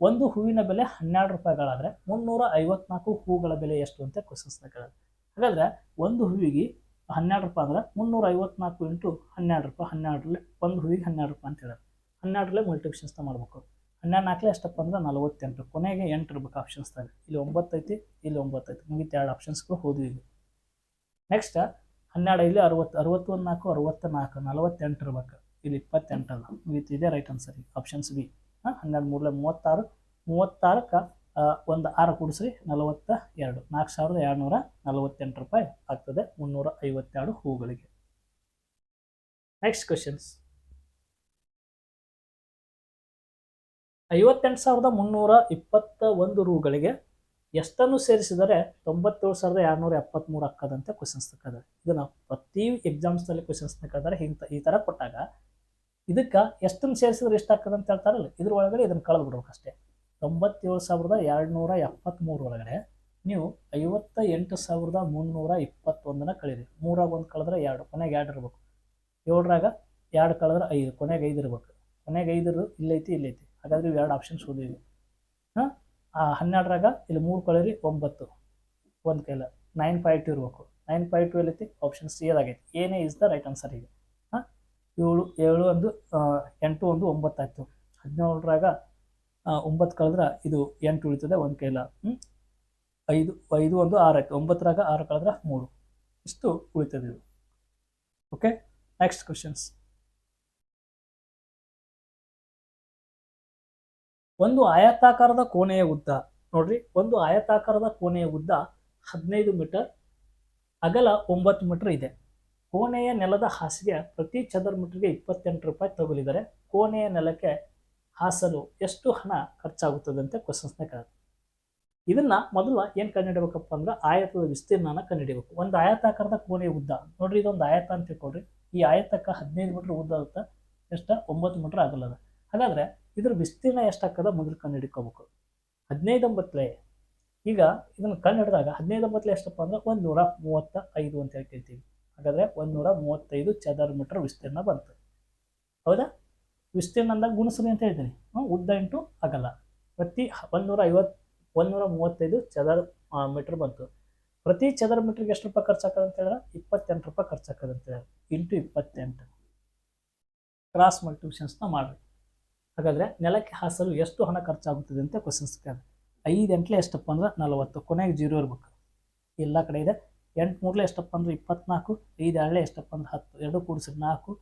ಒಂದು ಹೂವಿನ ಬೆಲೆ ಹನ್ನೆರಡು ರೂಪಾಯಿಗಳಾದರೆ, ಮುನ್ನೂರ ಐವತ್ನಾಲ್ಕು ಹೂಗಳ ಬೆಲೆ ಎಷ್ಟು ಅಂತ ಕ್ವಶನ್ಸ್ನ ಕೇಳೋದು ಹಾಗಾದ್ರೆ, ಒಂದು ಹೂವಿಗೆ ಹನ್ನೆರಡು ರೂಪಾಯಿ ಅಂದರೆ ಮುನ್ನೂರ ಐವತ್ನಾಲ್ಕು ಇಂಟು ಹನ್ನೆರಡು ರೂಪಾಯಿ ಹನ್ನೆರಡರಲ್ಲಿ ಒಂದು ಹೂವಿಗೆ ಹನ್ನೆರಡು ರೂಪಾಯಿ ಅಂತ ಹೇಳೋದು ಹನ್ನೆರಡರಲ್ಲೇ ಮಲ್ಟಿಪ್ಲಿಕೇಶನ್ಸ್ನ ಮಾಡಬೇಕು. ಹನ್ನೆರಡು ನಾಲ್ಕಲೇ ಎಷ್ಟಪ್ಪ ಅಂದ್ರೆ ನಲವತ್ತೆಂಟು, ಕೊನೆಗೆ ಎಂಟು ಇರ್ಬೇಕು ಆಪ್ಷನ್ಸ್ದಾಗ ಇಲ್ಲಿ ಒಂಬತ್ತೈತಿ ಇಲ್ಲಿ ಒಂಬತ್ತೈತಿ, ಮುಗಿತು ಎರಡು ಆಪ್ಷನ್ಸ್ಗಳು ಹೋದ್ವಿ ಈಗ ನೆಕ್ಸ್ಟ್ ಹನ್ನೆರಡು ಇಲ್ಲಿ ಅರವತ್ತು ಅರವತ್ತು ಒಂದು ನಾಲ್ಕು ಅರವತ್ತ ನಾಲ್ಕು ನಲವತ್ತೆಂಟು ಇರ್ಬೇಕು ಇಲ್ಲಿ ಇಪ್ಪತ್ತೆಂಟು ಅಲ್ಲ ಇದೆ ರೈಟ್ ಆನ್ಸರ್ ಆಪ್ಷನ್ಸ್ ಬಿ ಹಾಂ, ಹನ್ನೆರಡು ಮೂರಲೆ ಮೂವತ್ತಾರು. ಮೂವತ್ತಾರಕ್ಕೆ ಒಂದು ಆರು ಕೂಡಿಸ್ರಿ. ನಲವತ್ತ ಎರಡು. ನಾಲ್ಕು ಸಾವಿರದ ಎರಡುನೂರ ನಲವತ್ತೆಂಟು ರೂಪಾಯಿ ಆಗ್ತದೆ. ಮುನ್ನೂರ ಐವತ್ತೆರಡು ಹೂಗಳಿಗೆ. ನೆಕ್ಸ್ಟ್ ಕ್ವಶನ್ಸ್ ಐವತ್ತೆಂಟು ಸಾವಿರದ ಮುನ್ನೂರ ಇಪ್ಪತ್ತ ಒಂದು ರೂಗಳಿಗೆ ಎಷ್ಟನ್ನು ಸೇರಿಸಿದರೆ ತೊಂಬತ್ತೇಳು ಸಾವಿರದ ಎರಡುನೂರ ಎಪ್ಪತ್ತ್ಮೂರು ಅಕ್ಕದಂತೆ ಕ್ವಶನ್ಸ್ ತಕ್ಕದ ಇದನ್ನು ಪ್ರತಿ ಎಕ್ಸಾಮ್ಸ್ನಲ್ಲಿ ಕ್ವಶನ್ಸ್ ತಕ್ಕದಾರೆ ಇಂಥ, ಈ ಥರ ಕೊಟ್ಟಾಗ ಇದಕ್ಕೆ ಎಷ್ಟನ್ನು ಸೇರಿಸಿದ್ರೆ ಎಷ್ಟು ಆಗ್ತದಂತ ಹೇಳ್ತಾರಲ್ಲ, ಇದ್ರ ಒಳಗಡೆ ಇದನ್ನು ಕಳೆದು ಅಷ್ಟೇ ತೊಂಬತ್ತೇಳು ಸಾವಿರದ ಎರಡುನೂರ ಎಪ್ಪತ್ತ್ಮೂರು ಒಳಗಡೆ ನೀವು ಐವತ್ತ ಎಂಟು ಸಾವಿರದ ಮುನ್ನೂರ ಇಪ್ಪತ್ತೊಂದನ್ನು ಕಳೀರಿ. ಮೂರಾಗ ಒಂದು ಕಳೆದ್ರೆ ಎರಡು, ಕೊನೆಗೆ ಎರಡು ಇರಬೇಕು. ಏಳರಾಗ ಎರಡು ಕಳೆದ್ರೆ ಐದು, ಕೊನೆಗೆ ಐದು ಇರಬೇಕು. ಕೊನೆಗೆ ಐದು ಇಲ್ಲೈತಿ ಇಲ್ಲೈತಿ. ಹಾಗಾದ್ರೆ ಇವು ಎರಡು ಆಪ್ಷನ್ಸ್ ಓದಿದ್ವಿ. ಹಾಂ? ಹನ್ನೆರಡರಾಗ ಇಲ್ಲಿ ಮೂರು ಕಳೀರಿ, ಒಂಬತ್ತು. ಒಂದು ಕೈಲ. ನೈನ್ ಫೈವ್ ಟು ಇರಬೇಕು. ನೈನ್ ಫೈವ್ ಟು ಎಲ್ಲೈತಿ ಆಪ್ಷನ್ ಸಿ ಅದಾಗೈತಿ. ಏನೇ ಇಸ್ ದ ರೈಟ್ ಆನ್ಸರ್ ಈಗ ಹಾಂ? ಏಳು ಏಳು ಒಂದು ಎಂಟು ಒಂದು ಒಂಬತ್ತು ಆಯಿತು. ಹದಿನೇಳರಾಗ ಒಂಬತ್ತು ಕಳೆದ್ರೆ ಇದು ಎಂಟು ಉಳಿತದೆ, ಒಂದು ಕೈಲ. ಐದು ಐದು ಒಂದು ಆರು ಆಯಿತು. ಒಂಬತ್ತರಾಗ ಆರು ಕಳೆದ್ರೆ ಮೂರು. ಇಷ್ಟು ಉಳಿತದೆ ಇದು. ಓಕೆ ನೆಕ್ಸ್ಟ್ ಕ್ವಶನ್ಸ್ ಒಂದು ಆಯತಾಕಾರದ ಕೋಣೆಯ ಉದ್ದ, ನೋಡ್ರಿ, ಒಂದು ಆಯತಾಕಾರದ ಕೋಣೆಯ ಉದ್ದ ಹದಿನೈದು ಮೀಟರ್, ಅಗಲ ಒಂಬತ್ತು ಮೀಟರ್ ಇದೆ. ಕೋಣೆಯ ನೆಲದ ಹಾಸಿಗೆ ಪ್ರತಿ ಚದರ ಮೀಟರ್ಗೆ ಇಪ್ಪತ್ತೆಂಟು ರೂಪಾಯಿ ತಗೊಳಿದರೆ ಕೋಣೆಯ ನೆಲಕ್ಕೆ ಹಾಸಲು ಎಷ್ಟು ಹಣ ಖರ್ಚಾಗುತ್ತದೆ ಅಂತ ಕ್ವಶನ್ಸ್ನ ಕೇಳುತ್ತೆ ಇದನ್ನ ಮೊದಲು ಏನು ಕಂಡುಹಿಡಬೇಕಪ್ಪ ಅಂದ್ರೆ ಆಯತದ ವಿಸ್ತೀರ್ಣನ ಕಂಡುಹಿಡಬೇಕು. ಒಂದು ಆಯತಾಕಾರದ ಕೋಣೆಯ ಉದ್ದ, ನೋಡ್ರಿ ಇದೊಂದು ಆಯತ ಅಂತ ತಿಳ್ಕೊಳ್ರಿ. ಈ ಆಯತಕ್ಕೆ ಹದಿನೈದು ಮೀಟರ್ ಉದ್ದ ಆಗುತ್ತೆ ಎಷ್ಟ? ಒಂಬತ್ತು ಮೀಟರ್ ಆಗಲ್ಲದ ಹಾಗಾದ್ರೆ ಇದ್ರ ವಿಸ್ತೀರ್ಣ ಎಷ್ಟಾಗ್ತದ ಮೊದಲು ಕಂಡು ಹಿಡ್ಕೋಬೇಕು. ಹದಿನೈದು ಒಂಬತ್ತಲೆ ಈಗ ಇದನ್ನು ಕಂಡು ಹಿಡಿದಾಗ ಹದಿನೈದು ಒಂಬತ್ತಲೆ ಎಷ್ಟಪ್ಪ ಅಂದ್ರೆ ಒಂದು ನೂರ ಮೂವತ್ತ ಐದು ಅಂತ ಹೇಳ್ತಿರ್ತೀವಿ ಹಾಗಾದ್ರೆ ಒಂದು ನೂರ ಮೂವತ್ತೈದು ಚದರ ಮೀಟರ್ ವಿಸ್ತೀರ್ಣ ಬಂತು. ಹೌದಾ? ವಿಸ್ತೀರ್ಣ ಅಂದಾಗ ಗುಣಿಸ್ರಿ ಅಂತ ಹೇಳ್ತೀನಿ. ಉದ್ದ ಇಂಟು ಅಗಲ. ಪ್ರತಿ ಒಂದೂರ ಐವತ್ತು ಒಂದೂರ ಮೂವತ್ತೈದು ಚದರ ಮೀಟರ್ ಬಂತು. ಪ್ರತಿ ಚದರ ಮೀಟ್ರಿಗೆ ಎಷ್ಟು ರೂಪಾಯಿ ಖರ್ಚಾಗ್ತದೆ ಅಂತ ಹೇಳಿದ್ರೆ ಇಪ್ಪತ್ತೆಂಟು ರೂಪಾಯಿ ಖರ್ಚಾಗ್ತದೆ ಅಂತ ಹೇಳಿ ಇಂಟು ಇಪ್ಪತ್ತೆಂಟು. ಕ್ರಾಸ್ ಮಲ್ಟಿಪ್ಲಿಕೇಶನ್ಸ್ನ ಮಾಡಿರಿ. ಹಾಗಾದರೆ ನೆಲಕ್ಕೆ ಹಾಸಲು ಎಷ್ಟು ಹಣ ಖರ್ಚಾಗುತ್ತದೆ ಅಂತ ಕ್ವಶನ್ಸ್ ಕೇಳಿದೆ. ಐದು ಎಂಟ್ಲೆ ಎಷ್ಟಪ್ಪ ಅಂದ್ರೆ ನಲವತ್ತು, ಕೊನೆಗೆ ಜೀರೋ ಇರಬೇಕು. ಎಲ್ಲ ಕಡೆ ಇದೆ. ಎಂಟು ಮೂರಲೆ ಎಷ್ಟಪ್ಪ ಅಂದ್ರೆ ಇಪ್ಪತ್ನಾಲ್ಕು, ಐದು ಎರಡಲೆ ಎಷ್ಟಪ್ಪ ಅಂದ್ರೆ ಹತ್ತು, ಎರಡು ಕೂಡಿಸಿದ್ರೆ ನಾಲ್ಕು,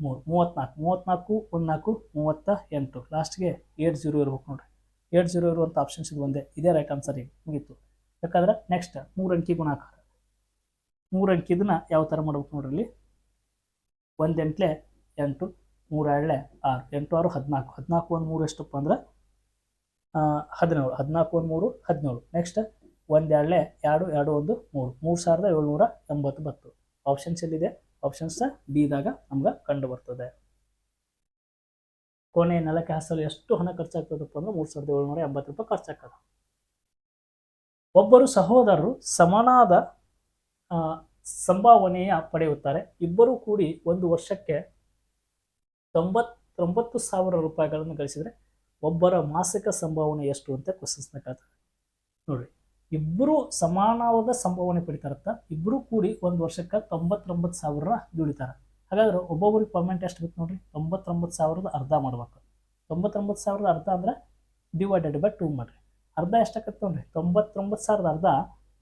ಮೂರು ಮೂವತ್ತ್ನಾಲ್ಕು ಮೂವತ್ತ್ನಾಲ್ಕು ಒಂದು ನಾಲ್ಕು ಮೂವತ್ತ ಎಂಟು. ಲಾಸ್ಟ್ಗೆ ಏಟ್ ಜೀರೋ ಇರ್ಬೇಕು ನೋಡ್ರಿ. ಏಟ್ ಜೀರೋ ಇರುವಂಥ ಆಪ್ಷನ್ಸ್ ಇದು ಒಂದೇ. ಇದೇ ರೈಟ್ ಆನ್ಸರ್ ಈಗ. ಮುಗೀತು. ಯಾಕಂದ್ರೆ ನೆಕ್ಸ್ಟ್ ಮೂರು ಅಂಕಿ ಗುಣಾಕಾರ. ಮೂರು ಅಂಕಿದನ್ನ ಯಾವ ಥರ ಮಾಡ್ಬೇಕು ನೋಡ್ರಿ ಇಲ್ಲಿ? ಒಂದು ಎಂಟ್ಲೆ ಎಂಟು ಮೂರು ಎರಡಲೆ ಆರು ಎಂಟು ಆರು ಹದಿನಾಲ್ಕು. ಹದಿನಾಲ್ಕು ಒಂದು ಮೂರು ಎಷ್ಟಪ್ಪ ಅಂದ್ರೆ? ಹದಿನೇಳು. ಹದಿನಾಲ್ಕು ಒಂದು ಮೂರು, ಹದಿನೇಳು. ನೆಕ್ಸ್ಟ್ ಒಂದು ಎರಡು ಎರಡು ಒಂದು, ಮೂರು. ಮೂರು ಸಾವಿರದ ಏಳ್ನೂರ ಎಂಬತ್ತು ಬತ್ತು. ಆಪ್ಷನ್ಸ್ ಎಲ್ಲಿದೆ? ಆಪ್ಷನ್ಸ್ ಬಿದಾಗ ನಮ್ಗೆ ಕಂಡು ಬರ್ತದೆ ಕೊನೆ ನೆಲಕ್ಕೆ ಹಾಸಲು ಎಷ್ಟು ಹಣ ಖರ್ಚಾಗ್ತದಪ್ಪ ಅಂದ್ರೆ? ಮೂರು ಸಾವಿರದ ಏಳ್ನೂರ ಎಂಬತ್ತು ರೂಪಾಯಿ ಖರ್ಚಾಗ್ತದೆ. ಒಬ್ಬರು ಸಹೋದರರು ಸಮನಾದ ಸಂಭಾವನೆಯ ಪಡೆಯುತ್ತಾರೆ. ಇಬ್ಬರೂ ಕೂಡಿ ಒಂದು ವರ್ಷಕ್ಕೆ ತೊಂಬತ್ತೊಂಬತ್ತು ಸಾವಿರ ರೂಪಾಯಿಗಳನ್ನು ಗಳಿಸಿದರೆ ಒಬ್ಬರ ಮಾಸಿಕ ಸಂಭಾವನೆ ಎಷ್ಟು ಅಂತ ಕ್ವಶನ್ಸ್ನ ಕೇಳ್ತಾರೆ. ನೋಡ್ರಿ ಇಬ್ಬರು ಸಮಾನವಾದ ಸಂಭಾವನೆ ಪಡಿತಾರತ್ತ ಇಬ್ಬರು ಕೂಡಿ ಒಂದು ವರ್ಷಕ್ಕೆ ತೊಂಬತ್ತೊಂಬತ್ತು ಸಾವಿರ ದುಡಿತಾರೆ. ಹಾಗಾದ್ರೆ ಒಬ್ಬೊಬ್ಬರಿಗೆ ಪರ್ಮೆಂಟ್ ಎಷ್ಟು ಬೇಕು ನೋಡ್ರಿ? ತೊಂಬತ್ತೊಂಬತ್ತು ಸಾವಿರದ ಅರ್ಧ ಮಾಡ್ಬೇಕು. ತೊಂಬತ್ತೊಂಬತ್ತು ಸಾವಿರದ ಅರ್ಧ ಅಂದರೆ ಡಿವೈಡೆಡ್ ಬೈ ಟೂ ಮಾಡಿರಿ. ಅರ್ಧ ಎಷ್ಟಾಗತ್ತೆ ನೋಡ್ರಿ? ತೊಂಬತ್ತೊಂಬತ್ತು ಸಾವಿರದ ಅರ್ಧ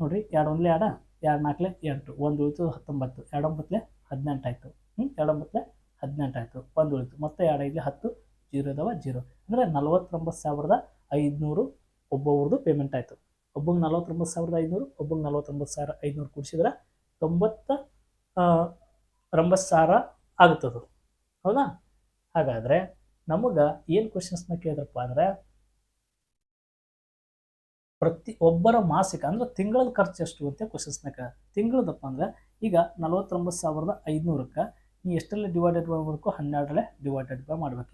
ನೋಡ್ರಿ ಎರಡು ಒಂದ್ಲೆ ಎರಡು ಎರಡು ನಾಲ್ಕಲೆ ಎಂಟು. ಒಂದು ಉಳಿತು ಹತ್ತೊಂಬತ್ತು ಎರಡೊಂಬತ್ತಲೆ ಹದಿನೆಂಟು ಆಯಿತು. ಹ್ಞೂ ಎರಡು ಒಂಬತ್ತಲೆ ಹದಿನೆಂಟು ಆಯಿತು. ಒಂದು ಉಳಿತು. ಮತ್ತೆ ಎರಡು ಐದು ಹತ್ತು, ಜೀರೋ ಇದಾವ, ಜೀರೋ. ಅಂದರೆ ನಲವತ್ತೊಂಬತ್ತು ಸಾವಿರದ ಐದುನೂರು ಒಬ್ಬೊಬ್ರದ್ದು ಪೇಮೆಂಟ್ ಆಯಿತು. ಒಬ್ಬಂಗೆ ನಲವತ್ತೊಂಬತ್ತು ಸಾವಿರದ ಐದುನೂರು, ಒಬ್ಬಂಗೆ ನಲವತ್ತೊಂಬತ್ತು ಸಾವಿರ ಐದುನೂರು ಕೂಡಿಸಿದ್ರೆ ತೊಂಬತ್ತ ಒಂಬತ್ತು ಸಾವಿರ ಆಗುತ್ತದು. ಹೌದಾ? ಹಾಗಾದರೆ ನಮಗೆ ಏನು ಕ್ವಶನ್ಸ್ನ ಕೇಳಿದ್ರಪ್ಪ ಅಂದರೆ ಪ್ರತಿ ಒಬ್ಬರ ಮಾಸಿಕ ಅಂದ್ರೆ ತಿಂಗಳದ ಖರ್ಚು ಎಷ್ಟು ಅಂತ ಕ್ವಶನ್ಸ್ನ ಕೇಳ. ತಿಂಗಳದಪ್ಪ ಅಂದ್ರೆ ಈಗ ನಲವತ್ತೊಂಬತ್ತು ಸಾವಿರದ ಐದುನೂರಕ್ಕೆ ನೀವು ಎಷ್ಟರಲ್ಲಿ ಡಿವೈಡೆಡ್ ಮಾಡಬೇಕು? ಹನ್ನೆರಡರಲ್ಲೇ ಡಿವೈಡೆಡ್ ಬೈ ಮಾಡಬೇಕು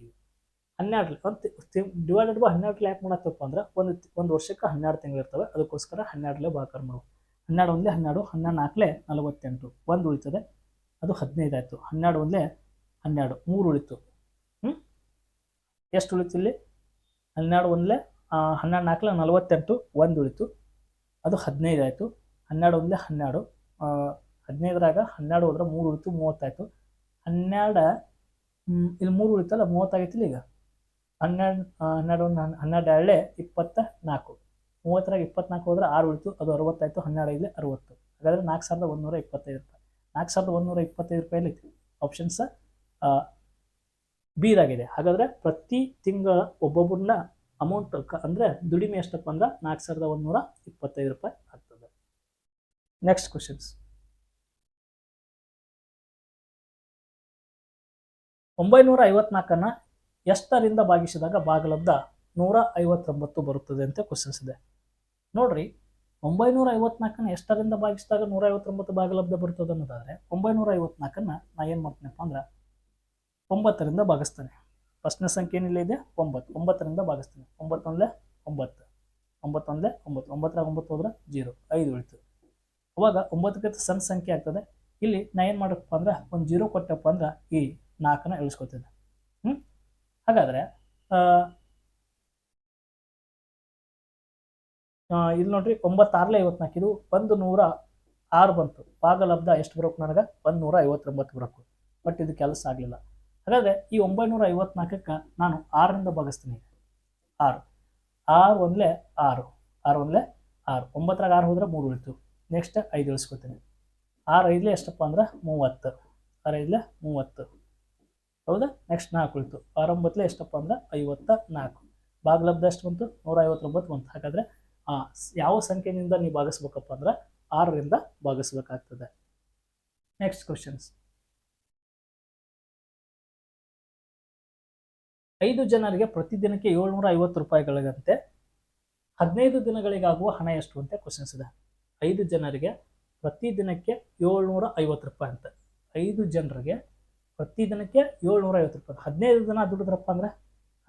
ಹನ್ನೆರಡರಲ್ಲಿ, ಒಂದು ಡಿವೈಡೆಡ್ ಬೈ ಹನ್ನೆರಡರಲ್ಲಿ ಯಾಕೆ ಮಾಡತ್ತಪ್ಪ ಅಂದ್ರೆ ಒಂದು ಒಂದು ವರ್ಷಕ್ಕೆ ಹನ್ನೆರಡು ತಿಂಗಳು ಇರ್ತವೆ, ಅದಕ್ಕೋಸ್ಕರ ಹನ್ನೆರಡರಲ್ಲೇ ಬಾಕರ್ ಮಾಡ್ಬೇಕು. ಹನ್ನೆರಡು ಒಂದೇ ಹನ್ನೆರಡು ಹನ್ನೆರಡು ನಾಲ್ಕಲೇ ನಲವತ್ತೆಂಟು. ಒಂದು ಉಳಿತದೆ, ಅದು ಹದಿನೈದು ಆಯಿತು. ಹನ್ನೆರಡು ಒಂದೇ ಹನ್ನೆರಡು, ಮೂರು ಉಳಿತು. ಹ್ಞೂ ಎಷ್ಟು ಉಳಿತು ಇಲ್ಲಿ? ಹನ್ನೆರಡು ಒಂದಲೇ ಹನ್ನೆರಡು ನಾಲ್ಕಲೇ ನಲವತ್ತೆಂಟು, ಒಂದು ಉಳಿತು. ಅದು ಹದಿನೈದು ಆಯಿತು. ಹನ್ನೆರಡು ಒಂದಲೇ ಹನ್ನೆರಡು ಹದಿನೈದರಾಗ ಹನ್ನೆರಡು ಹೋದ್ರೆ ಮೂರು ಉಳಿತು, ಮೂವತ್ತಾಯಿತು. ಹನ್ನೆರಡು ಇಲ್ಲಿ ಮೂರು ಉಳಿತಲ್ಲ, ಮೂವತ್ತಾಗೈತಿಲ್ಲ ಈಗ? ಹನ್ನೆರಡು ಹನ್ನೆರಡು ಒಂದು ಹನ್- ಹನ್ನೆರಡು ಎರಡೇ, ಇಪ್ಪತ್ತ ನಾಲ್ಕು. ಮೂವತ್ತರಾಗ ಇಪ್ಪತ್ನಾಲ್ಕು ಹೋದ್ರೆ ಆರು ಉಳಿತು, ಅದು ಅರವತ್ತಾಯಿತು, ಹನ್ನೆರಡು ಐದು ಅರವತ್ತು. ಹಾಗಾದರೆ ನಾಲ್ಕು ಸಾವಿರದ ಒಂದೂರ ಇಪ್ಪತ್ತೈದು ರೂಪಾಯಿ. ನಾಲ್ಕು ಸಾವಿರದ ಒಂದೂರ ಇಪ್ಪತ್ತೈದು ರೂಪಾಯಲ್ಲಿ ಆಪ್ಷನ್ಸ್ ಬೀದಾಗಿದೆ ಹಾಗಾದರೆ ಪ್ರತಿ ತಿಂಗಳ ಒಬ್ಬೊಬ್ಬರನ್ನ ಅಮೌಂಟ್ ಅಂದರೆ ದುಡಿಮೆ ಎಷ್ಟಪ್ಪ ಅಂದ್ರೆ ನಾಲ್ಕು ಸಾವಿರದ ಒಂದೂರ ಇಪ್ಪತ್ತೈದು ರೂಪಾಯಿ ಆಗ್ತದೆ. ನೆಕ್ಸ್ಟ್ ಕ್ವಶನ್ಸ್ ಒಂಬೈನೂರ ಐವತ್ನಾಲ್ಕನ್ನು ಎಷ್ಟರಿಂದ ಭಾಗಿಸಿದಾಗ ಭಾಗಲಬ್ಧ ನೂರ ಐವತ್ತೊಂಬತ್ತು ಬರುತ್ತದೆ ಅಂತ ಕ್ವಶನ್ಸ್ ಇದೆ. ನೋಡ್ರಿ ಒಂಬೈನೂರ ಐವತ್ನಾಲ್ಕನ್ನ ಎಷ್ಟರಿಂದ ಭಾಗಿಸಿದಾಗ ನೂರ ಐವತ್ತೊಂಬತ್ತು ಭಾಗಲಬ್ಧ ಬರ್ತದೆ ಅನ್ನೋದಾದ್ರೆ ಒಂಬೈನೂರ ಐವತ್ನಾಲ್ಕನ್ನು ನಾ ಏನು ಮಾಡ್ತೀನಪ್ಪ ಅಂದ್ರೆ ಒಂಬತ್ತರಿಂದ ಭಾಗಿಸ್ತೇನೆ. ಫಸ್ಟ್ನೇ ಸಂಖ್ಯೆ ಏನಿಲ್ಲ ಇದೆ? ಒಂಬತ್ತು. ಒಂಬತ್ತರಿಂದ ಭಾಗಿಸ್ತೇನೆ. ಒಂಬತ್ತೊಂದಲೇ ಒಂಬತ್ತು. ಒಂಬತ್ತೊಂದಲೇ ಒಂಬತ್ತು. ಒಂಬತ್ತರ ಒಂಬತ್ತು ಹೋದ್ರೆ ಜೀರೋ. ಐದು ಉಳಿತು. ಅವಾಗ ಒಂಬತ್ತಕ್ಕಿಂತ ಸಣ್ಣ ಸಂಖ್ಯೆ ಆಗ್ತದೆ. ಇಲ್ಲಿ ನಾ ಏನು ಮಾಡಪ್ಪ ಅಂದ್ರೆ, ಒಂದು ಜೀರೋ ಕೊಟ್ಟಪ್ಪ ಅಂದ್ರೆ, ಈ ನಾಲ್ಕನ್ನ ಇಳಿಸ್ಕೊತಿದ್ದೆ ಹ್ಞೂ ಹಾಗಾದರೆ ಇಲ್ಲಿ ನೋಡ್ರಿ ಒಂಬತ್ತಾರಲೆ ಐವತ್ನಾಲ್ಕು, ಇದು ಒಂದು ನೂರ ಆರು ಬಂತು. ಭಾಗಲಬ್ಧ ಎಷ್ಟು ಬರೋಕು ನನಗೆ? ಒಂದು ನೂರ ಐವತ್ತೊಂಬತ್ತು ಬರೋಕು ಬಟ್ ಇದು ಕೆಲಸ ಆಗಲಿಲ್ಲ. ಹಾಗಾದರೆ ಈ ಒಂಬೈನೂರ ಐವತ್ನಾಲ್ಕಕ್ಕೆ ನಾನು ಆರರಿಂದ ಭಾಗಿಸ್ತೀನಿ. ಆರು. ಆರು ಒಂದಲೇ ಆರು. ಆರು ಒಂದಲೇ ಆರು. ಒಂಬತ್ತರಾಗ ಆರು ಹೋದ್ರೆ ಮೂರು ಉಳಿತು. ನೆಕ್ಸ್ಟ್ ಐದು ಇಳಿಸ್ಕೊತೀನಿ ಆರು ಐದಲೇ ಎಷ್ಟಪ್ಪ ಅಂದ್ರೆ ಮೂವತ್ತು. ಆರು ಐದಲೇ ಮೂವತ್ತು. ಹೌದಾ? ನೆಕ್ಸ್ಟ್ ನಾಲ್ಕು ಉಳಿತು. ಆರೊಂಬತ್ತಲೇ ಎಷ್ಟಪ್ಪ ಅಂದ್ರೆ ಐವತ್ತ ನಾಲ್ಕು. ಭಾಗಲಬ್ಧ ಎಷ್ಟು ಬಂತು? ನೂರ ಐವತ್ತೊಂಬತ್ತು ಬಂತು. ಹಾಗಾದರೆ ಆ, ಯಾವ ಸಂಖ್ಯೆಯಿಂದ ನೀವು ಭಾಗಿಸ್ಬೇಕಪ್ಪ ಅಂದ್ರೆ ಆರರಿಂದ ಭಾಗಿಸ್ಬೇಕಾಗ್ತದೆ. ನೆಕ್ಸ್ಟ್ ಕ್ವಶನ್ಸ್ ಐದು ಜನರಿಗೆ ಪ್ರತಿದಿನಕ್ಕೆ ಏಳ್ನೂರ ಐವತ್ತು ರೂಪಾಯಿಗಳಿಗಂತೆ ಹದಿನೈದು ದಿನಗಳಿಗಾಗುವ ಹಣ ಎಷ್ಟು ಅಂತ ಕ್ವಶನ್ಸ್ ಇದೆ. ಐದು ಜನರಿಗೆ ಪ್ರತಿದಿನಕ್ಕೆ ಏಳ್ನೂರ ಐವತ್ತು ರೂಪಾಯಿ ಅಂತ. ಐದು ಜನರಿಗೆ ಪ್ರತಿದಿನಕ್ಕೆ ಏಳ್ನೂರ ಐವತ್ತು ರೂಪಾಯಿ. ಹದಿನೈದು ದಿನ ದುಡಿದ್ರಪ್ಪ ಅಂದ್ರೆ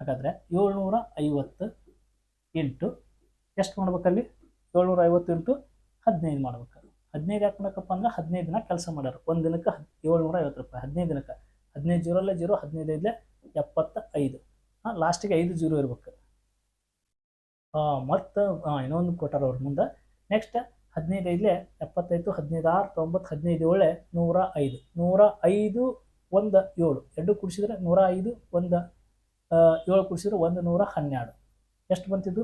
ಹಾಗಾದರೆ ಏಳ್ನೂರ ಐವತ್ತು ಎಂಟು ಎಷ್ಟು ಮಾಡ್ಬೇಕಲ್ಲಿ? ಏಳ್ನೂರ ಐವತ್ತು ಎಂಟು ಹದಿನೈದು ಮಾಡ್ಬೇಕು. ಹದಿನೈದು ಯಾಕೆ ಮಾಡಬೇಕಪ್ಪ ಅಂದ್ರೆ ಹದಿನೈದು ದಿನ ಕೆಲಸ ಮಾಡೋರು ಒಂದು ದಿನಕ್ಕೆ ಹದ್ ಏಳ್ನೂರ ಐವತ್ತು ರೂಪಾಯಿ ಹದಿನೈದು ದಿನಕ್ಕೆ. ಹದಿನೈದು ಜೀರೋಲ್ಲೇ ಜೀರೋ, ಹದಿನೈದು ಐದಲೇ ಎಪ್ಪತ್ತ ಐದು ಹಾಂ ಲಾಸ್ಟಿಗೆ ಐದು ಜೀರೋ ಇರ್ಬೇಕು. ಮತ್ತು ಇನ್ನೊಂದು ಕೊಟ್ಟಾರ ಅವ್ರ ಮುಂದೆ. ನೆಕ್ಸ್ಟ್ ಹದಿನೈದು ಐದಲೇ ಎಪ್ಪತ್ತೈದು, ಹದಿನೈದು ಆರು ತೊಂಬತ್ತು, ಹದಿನೈದು ಏಳೆ ನೂರ ಐದು ನೂರ ಐದು ಒಂದು ಏಳು. ಎರಡು ಕುಡಿಸಿದ್ರೆ ನೂರ ಐದು, ಒಂದು ಏಳು ಕುಡಿಸಿದ್ರೆ ಒಂದು ನೂರ ಹನ್ನೆರಡು. ಎಷ್ಟು ಬಂತಿದ್ದು?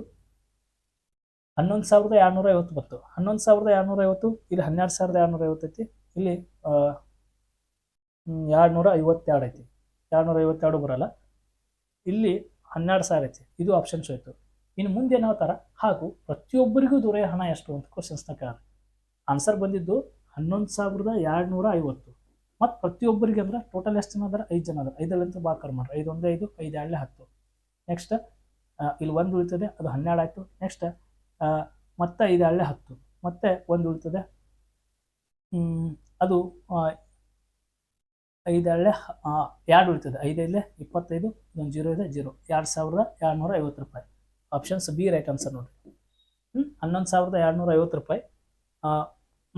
ಹನ್ನೊಂದು ಸಾವಿರದ ಎರಡುನೂರ ಐವತ್ತು ಬಂತು. ಹನ್ನೊಂದು ಸಾವಿರದ ಎರಡುನೂರ ಐವತ್ತು, ಇಲ್ಲಿ ಹನ್ನೆರಡು ಸಾವಿರದ ಎರಡುನೂರ ಐವತ್ತೈತಿ ಇಲ್ಲಿ ಎರಡುನೂರ ಐವತ್ತೆರಡು ಐತಿ. ಎರಡುನೂರ ಐವತ್ತೆರಡು ಬರಲ್ಲ. ಇಲ್ಲಿ ಹನ್ನೆರಡು ಸಾವಿರ ಐತಿ. ಇದು ಆಪ್ಷನ್ಸ್ ಹೋಯ್ತು ಇನ್ನು ಮುಂದೆ ಏನು ಹೇಳ್ತಾರೆ? ಹಾಗೂ ಪ್ರತಿಯೊಬ್ಬರಿಗೂ ದೊರೆಯ ಹಣ ಎಷ್ಟು ಅಂತ ಕ್ವಶನ್ಸ್ನ ಕೇಳಾರ ಆನ್ಸರ್ ಬಂದಿದ್ದು ಹನ್ನೊಂದು ಸಾವಿರದ ಎರಡುನೂರ ಐವತ್ತು. ಮತ್ತು ಪ್ರತಿಯೊಬ್ಬರಿಗೆ ಅಂದ್ರೆ ಟೋಟಲ್ ಎಷ್ಟು ಜನ ಅದರ ಐದು ಜನ ಅದಾರ. ಅಂತ ಬಾಕರ್ ಮಾಡ್ರಿ. ಐದು ಒಂದೇ ಐದು ಐದು ಎರಡೇ ಹತ್ತು. ನೆಕ್ಸ್ಟ್ ಇಲ್ಲಿ ಒಂದು ಉಳಿತದೆ, ಅದು ಹನ್ನೆರಡು ಆಯಿತು. ನೆಕ್ಸ್ಟ್ ಮತ್ತೆ ಐದು ಎರಡಲೇ ಹತ್ತು. ಮತ್ತೆ ಒಂದು ಉಳಿತದೆ ಅದು ಐದು ಎರಡಲೇ ಎರಡು ಉಳಿತದೆ. ಐದೈದಲೇ ಇಪ್ಪತ್ತೈದು ಒಂದು ಜೀರೋ ಇದೆ, ಜೀರೋ. ಎರಡು ಸಾವಿರದ ಎರಡುನೂರ ಐವತ್ತು ರೂಪಾಯಿ. ಆಪ್ಷನ್ಸ್ ಬಿ ರೈಟ್ ಆನ್ಸರ್ ನೋಡಿರಿ. ಹ್ಞೂ ಹನ್ನೊಂದು ಸಾವಿರದ ಎರಡುನೂರ ಐವತ್ತು ರೂಪಾಯಿ.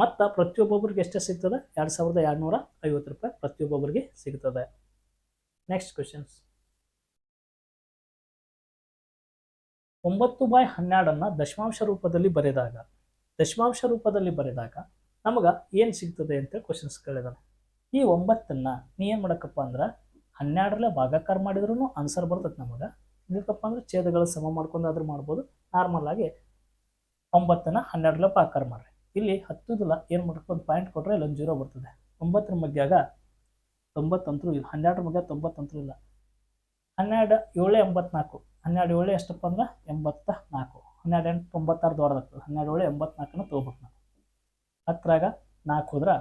ಮತ್ತು ಪ್ರತಿಯೊಬ್ಬೊಬ್ರಿಗೆ ಎಷ್ಟು ಸಿಗ್ತದೆ ಎರಡು ಸಾವಿರದ ಎರಡುನೂರ ಐವತ್ತು ರೂಪಾಯಿ ಪ್ರತಿಯೊಬ್ಬೊಬ್ಬರಿಗೆ ಸಿಗ್ತದೆ. ನೆಕ್ಸ್ಟ್ ಕ್ವೆಶನ್ಸ್ ಒಂಬತ್ತು ಬಾಯ್ ಹನ್ನೆರಡನ್ನು ದಶಮಾಂಶ ರೂಪದಲ್ಲಿ ಬರೆದಾಗ, ದಶಮಾಂಶ ರೂಪದಲ್ಲಿ ಬರೆದಾಗ ನಮಗೆ ಏನು ಸಿಗ್ತದೆ ಅಂತ ಕ್ವಶನ್ಸ್ ಕೇಳಿದಾನೆ. ಈ ಒಂಬತ್ತನ್ನು ನೀ ಏನು ಮಾಡಕ್ಕಪ್ಪ ಅಂದ್ರೆ ಹನ್ನೆರಡರಲ್ಲೇ ಭಾಗಾಕಾರ ಮಾಡಿದ್ರೂ ಆನ್ಸರ್ ಬರ್ತದೆ ನಮಗೆ. ಇದಕ್ಕಪ್ಪ ಅಂದ್ರೆ ಛೇದಗಳು ಸಮ ಮಾಡ್ಕೊಂಡು ಆದರೂ ಮಾಡ್ಬೋದು. ನಾರ್ಮಲ್ ಆಗಿ ಒಂಬತ್ತನ್ನು ಹನ್ನೆರಡರಲ್ಲೇ ಭಾಗಾಕಾರ ಮಾಡ್ರಿ. ಇಲ್ಲಿ ಹತ್ತುದಿಲ್ಲ ಏನು ಮಾಡಬೇಕು ಒಂದು ಪಾಯಿಂಟ್ ಕೊಟ್ಟರೆ ಇಲ್ಲೊಂದು ಜೀರೋ ಬರ್ತದೆ. ಒಂಬತ್ತರ ಮಧ್ಯಾಗ ತೊಂಬತ್ತಂತರೂ ಇಲ್ಲ, ಹನ್ನೆರಡರ ಮಧ್ಯ ತೊಂಬತ್ತಂತರೂ ಇಲ್ಲ. ಹನ್ನೆರಡು ಏಳು ಎಂಬತ್ನಾಲ್ಕು. ಹನ್ನೆರಡು ಏಳು ಎಷ್ಟಪ್ಪ ಅಂದ್ರೆ? ಎಂಬತ್ತ ನಾಲ್ಕು ಹನ್ನೆರಡು ಎಂಟು ತೊಂಬತ್ತಾರು ದೊಡ್ಡದಾಗ್ತದೆ ಹನ್ನೆರಡು ಏಳು ಎಂಬತ್ನಾಲ್ಕನ್ನು ತೊಗೋಬೇಕು ನಾವು. ಹತ್ತರಾಗ ನಾಲ್ಕು ಹೋದ್ರೆ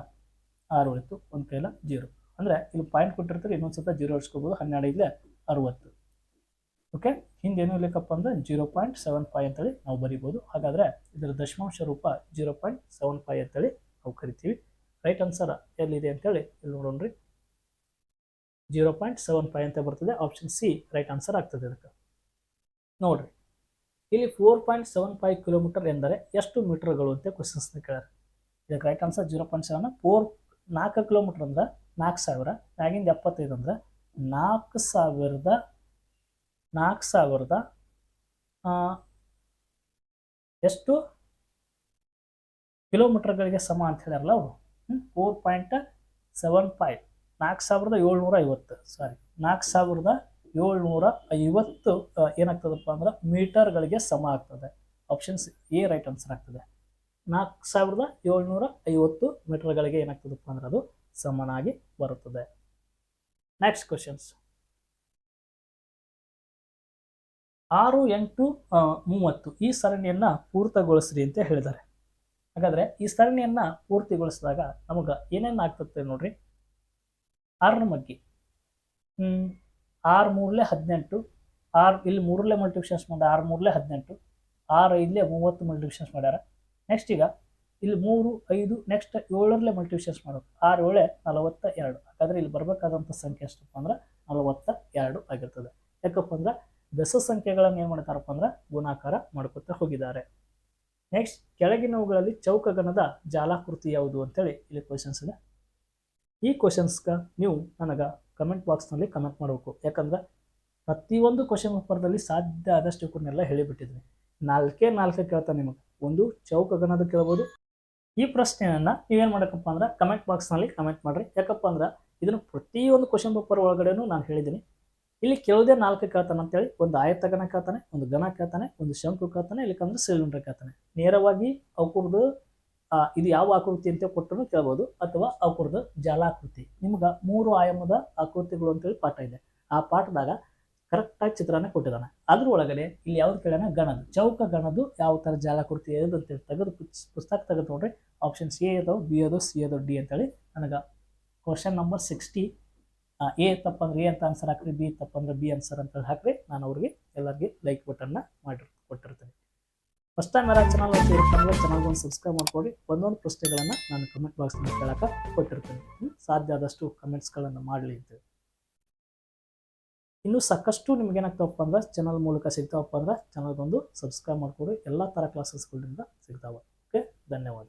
ಆರು ಉಳಿತು ಒಂದು ಕೈಲ ಜೀರೋ ಅಂದರೆ ಇಲ್ಲಿ ಪಾಯಿಂಟ್ ಕೊಟ್ಟಿರ್ತಾರೆ ಇನ್ನೊಂದು ಸತ ಜೀರೋ ಇಡ್ಸ್ಕೋಬೋದು ಹನ್ನೆರಡು ಇಲ್ಲೇ ಅರುವತ್ತು. ಓಕೆ ಹಿಂದೇನು ಇರ್ಲಿಕ್ಕಪ್ಪ ಅಂದ್ರೆ ಜೀರೋ ಪಾಯಿಂಟ್ ಸೆವೆನ್ ಫೈವ್ ಅಂತೇಳಿ ನಾವು ಬರಿಬೋದು. ಹಾಗಾದರೆ ಇದರ ದಶಮಾಂಶ ರೂಪ ಜೀರೋ ಪಾಯಿಂಟ್ ಸೆವೆನ್ ಫೈವ್ ಅಂತೇಳಿ ನಾವು ಕರಿತೀವಿ. ರೈಟ್ ಆನ್ಸರ್ ಎಲ್ಲಿದೆ ಅಂತೇಳಿ ಇಲ್ಲಿ ನೋಡೋಣ್ರಿ ಜೀರೋ ಪಾಯಿಂಟ್ ಸೆವೆನ್ ಫೈವ್ ಅಂತ ಬರ್ತದೆ. ಆಪ್ಷನ್ ಸಿ ರೈಟ್ ಆನ್ಸರ್ ಆಗ್ತದೆ ಇದಕ್ಕೆ. ನೋಡ್ರಿ. ಇಲ್ಲಿ four point seven five kilometre ಎಂದರೆ ಎಷ್ಟು ಮೀಟರ್ಗಳು ಅಂತ ಕ್ವಶನ್ಸ್ನ ಕೇಳ್ಯಾರ ಇದಕ್ಕೆ right answer zero point seven four ನಾಲ್ಕು ಕಿಲೋಮೀಟರ್ ಅಂದ್ರೆ ನಾಲ್ಕು ಸಾವಿರ ಮ್ಯಾಗಿಂದ ಎಪ್ಪತ್ತೈದು ಅಂದ್ರೆ ನಾಲ್ಕು ಸಾವಿರದ ನಾಲ್ಕು ಸಾವಿರದ ಎಷ್ಟು ಕಿಲೋಮೀಟರ್ಗಳಿಗೆ ಸಮ ಅಂತ ಹೇಳ್ಯಾರಲ್ಲ ಅವರು? ಫೋರ್ ಪಾಯಿಂಟ್ ಸೆವೆನ್ ಫೈವ್ ನಾಲ್ಕು ಸಾವಿರದ ಏಳ್ನೂರ ಐವತ್ತು ಸಾರಿ ನಾಲ್ಕು ಸಾವಿರದ ಏಳ್ನೂರ ಐವತ್ತು ಏನಾಗ್ತದಪ್ಪ ಅಂದ್ರೆ ಮೀಟರ್ಗಳಿಗೆ ಸಮ ಆಗ್ತದೆ. ಆಪ್ಷನ್ಸ್ ಎ ರೈಟ್ ಆನ್ಸರ್ ಆಗ್ತದೆ. ನಾಲ್ಕು ಸಾವಿರದ ಏಳ್ನೂರ ಐವತ್ತು ಮೀಟರ್ಗಳಿಗೆ ಏನಾಗ್ತದಪ್ಪ ಅಂದ್ರೆ ಅದು ಸಮನಾಗಿ ಬರುತ್ತದೆ. ನೆಕ್ಸ್ಟ್ ಕ್ವಶನ್ಸ್ ಆರು ಎಂಟು ಮೂವತ್ತು. ಈ ಸರಣಿಯನ್ನು ಪೂರ್ತಗೊಳಿಸ್ರಿ ಅಂತ ಹೇಳಿದ್ದಾರೆ. ಹಾಗಾದರೆ ಈ ಸರಣಿಯನ್ನು ಪೂರ್ತಿಗೊಳಿಸಿದಾಗ ನಮಗೆ ಏನೇನು ಆಗ್ತದೆ ನೋಡ್ರಿ? ಆರನ ಮಗ್ಗಿ. ಆರು ಮೂರಲೆ ಹದಿನೆಂಟು. ಆರು, ಇಲ್ಲಿ ಮೂರಲ್ಲೇ ಮಲ್ಟಿಪ್ಲಿಕೇಶನ್ಸ್ ಮಾಡಿ, ಆರು ಮೂರಲೆ ಹದಿನೆಂಟು. ಆರು ಐದಲೇ ಮೂವತ್ತು ಮಲ್ಟಿಪ್ಲಿಕೇಶನ್ಸ್ ಮಾಡ್ಯಾರ. ನೆಕ್ಸ್ಟ್ ಈಗ, ಇಲ್ಲಿ ಮೂರು, ಐದು ನೆಕ್ಸ್ಟ್ ಏಳರಲ್ಲೇ ಮಲ್ಟಿಪ್ಲಿಕೇಶನ್ಸ್ ಮಾಡೋದು. ಆರು ಏಳೆ ನಲವತ್ತ ಎರಡು. ಹಾಗಾದರೆ ಇಲ್ಲಿ ಬರಬೇಕಾದಂಥ ಸಂಖ್ಯೆ ಎಷ್ಟಪ್ಪ ಅಂದ್ರೆ ನಲವತ್ತ ಎರಡು ಆಗಿರ್ತದೆ. ಯಾಕಪ್ಪ ಅಂದ್ರೆ ಬೆಸ ಸಂಖ್ಯೆಗಳನ್ನು ಏನು ಮಾಡ್ತಾರಪ್ಪ ಅಂದ್ರೆ ಗುಣಾಕಾರ ಮಾಡ್ಕೊತಾ ಹೋಗಿದ್ದಾರೆ. ನೆಕ್ಸ್ಟ್ ಕೆಳಗಿನವುಗಳಲ್ಲಿ ಚೌಕಗಣದ ಜಾಲಾಕೃತಿ ಯಾವುದು ಅಂತೇಳಿ ಇಲ್ಲಿ ಕ್ವಶನ್ಸ್ ಇದೆ. ಈ ಕ್ವಶನ್ಸ್ಗೆ ನೀವು ನನಗೆ ಕಮೆಂಟ್ ಬಾಕ್ಸ್ನಲ್ಲಿ ಕಮೆಂಟ್ ಮಾಡಬೇಕು. ಯಾಕಂದ್ರೆ ಪ್ರತಿಯೊಂದು ಕ್ವಶನ್ ಪೇಪರ್ದಲ್ಲಿ ಸಾಧ್ಯ ಆದಷ್ಟು ಕೂರ್ನೆಲ್ಲ ಹೇಳಿಬಿಟ್ಟಿದ್ವಿ. ನಾಲ್ಕೇ ನಾಲ್ಕೇ ಕೇಳ್ತಾನೆ ನಿಮಗೆ. ಒಂದು, ಚೌಕಗಣದ ಕೇಳ್ಬೋದು. ಈ ಪ್ರಶ್ನೆಯನ್ನು ನೀವೇನು ಮಾಡಬೇಕಪ್ಪ ಅಂದ್ರೆ ಕಮೆಂಟ್ ಬಾಕ್ಸ್ನಲ್ಲಿ ಕಮೆಂಟ್ ಮಾಡಿರಿ. ಯಾಕಪ್ಪ ಅಂದ್ರೆ ಇದನ್ನು ಪ್ರತಿಯೊಂದು ಕ್ವಶನ್ ಪೇಪರ್ ಒಳಗಡೆನೂ ನಾನು ಹೇಳಿದ್ದೀನಿ. ಇಲ್ಲಿ ಕೇಳೋದೇ ನಾಲ್ಕು ಕೇಳ್ತಾನೆ ಅಂತೇಳಿ, ಒಂದು ಆಯತಗನ ಕೇಳ್ತಾನೆ ಒಂದು ಘನ ಕೇಳ್ತಾನೆ ಒಂದು ಶಂಕು ಕೇಳ್ತಾನೆ ಇಲ್ಲಿಕಂದ್ರೆ ಸಿಲಿಂಡರ್ ಕೇಳ್ತಾನೆ ನೇರವಾಗಿ ಅವಕುರ್ದು ಇದು ಯಾವ ಆಕೃತಿ ಅಂತ ಕೊಟ್ಟರು ಕೇಳ್ಬೋದು, ಅಥವಾ ಅವಕುರ್ದು ಜಾಲಾಕೃತಿ. ನಿಮ್ಗೆ ಮೂರು ಆಯಾಮದ ಆಕೃತಿಗಳು ಅಂತೇಳಿ ಪಾಠ ಇದೆ. ಆ ಪಾಠದಾಗ ಕರೆಕ್ಟಾಗಿ ಚಿತ್ರನ ಕೊಟ್ಟಿದ್ದಾನೆ. ಅದ್ರ ಒಳಗಡೆ ಇಲ್ಲಿ ಯಾವ್ದು ಕೇಳೋಣ ಗಣದು ಚೌಕ ಗಣದು ಯಾವ ಥರ ಜಾಲಾಕೃತಿ ಅಂತ ಅಂತೇಳಿ ತೆಗೆದು ಪುಸ್ತಕ ತೆಗೆದು ನೋಡ್ರಿ. ಆಪ್ಷನ್ ಸಿ ಅದಾವ ಬಿ ಅದೋ ಸಿ ಅದೋ ಡಿ ಅಂತೇಳಿ ನನಗೆ ಕ್ವಶನ್ ನಂಬರ್ ಸಿಕ್ಸ್ಟಿ ಎ ತಪ್ಪಂದ್ರೆ ಎ ಅಂತ ಆನ್ಸರ್ ಹಾಕ್ರಿ ಬಿ ತಪ್ಪಂದ್ರೆ ಬಿ ಆನ್ಸರ್ ಅಂತ ಹಾಕ್ರಿ. ನಾನು ಅವ್ರಿಗೆ ಎಲ್ಲರಿಗೆ ಲೈಕ್ ಬಟನ್ನ ಮಾಡಿ ಕೊಟ್ಟಿರ್ತೇನೆ. ಫಸ್ಟ್ ಟೈಮ್ ಯಾರು ಚಾನಲ್ ಸೇರ್ಕೊಂಡ್ರೆ ಚಾನಲ್ಗೆ ಒಂದು ಸಬ್ಸ್ಕ್ರೈಬ್ ಮಾಡ್ಕೊಡಿ. ಒಂದೊಂದು ಪ್ರಶ್ನೆಗಳನ್ನು ನಾನು ಕಮೆಂಟ್ ಬಾಕ್ಸ್ನಲ್ಲಿ ಕೇಳಕ್ಕೆ ಕೊಟ್ಟಿರ್ತೇನೆ. ಸಾಧ್ಯ ಆದಷ್ಟು ಕಮೆಂಟ್ಸ್ಗಳನ್ನು ಮಾಡಲಿ ಅಂತೇಳಿ ಇನ್ನು ಸಾಕಷ್ಟು ನಿಮ್ಗೆ ಏನಾಗ್ತಾವಪ್ಪ ಅಂದ್ರೆ ಚಾನಲ್ ಮೂಲಕ ಸಿಗ್ತಾವಪ್ಪ ಅಂದ್ರೆ ಚಾನಲ್ಗೊಂದು ಸಬ್ಸ್ಕ್ರೈಬ್ ಮಾಡ್ಕೊಡಿ. ಎಲ್ಲ ಥರ ಕ್ಲಾಸಸ್ಗಳಿಂದ ಸಿಗ್ತಾವೆ. ಓಕೆ ಧನ್ಯವಾದ.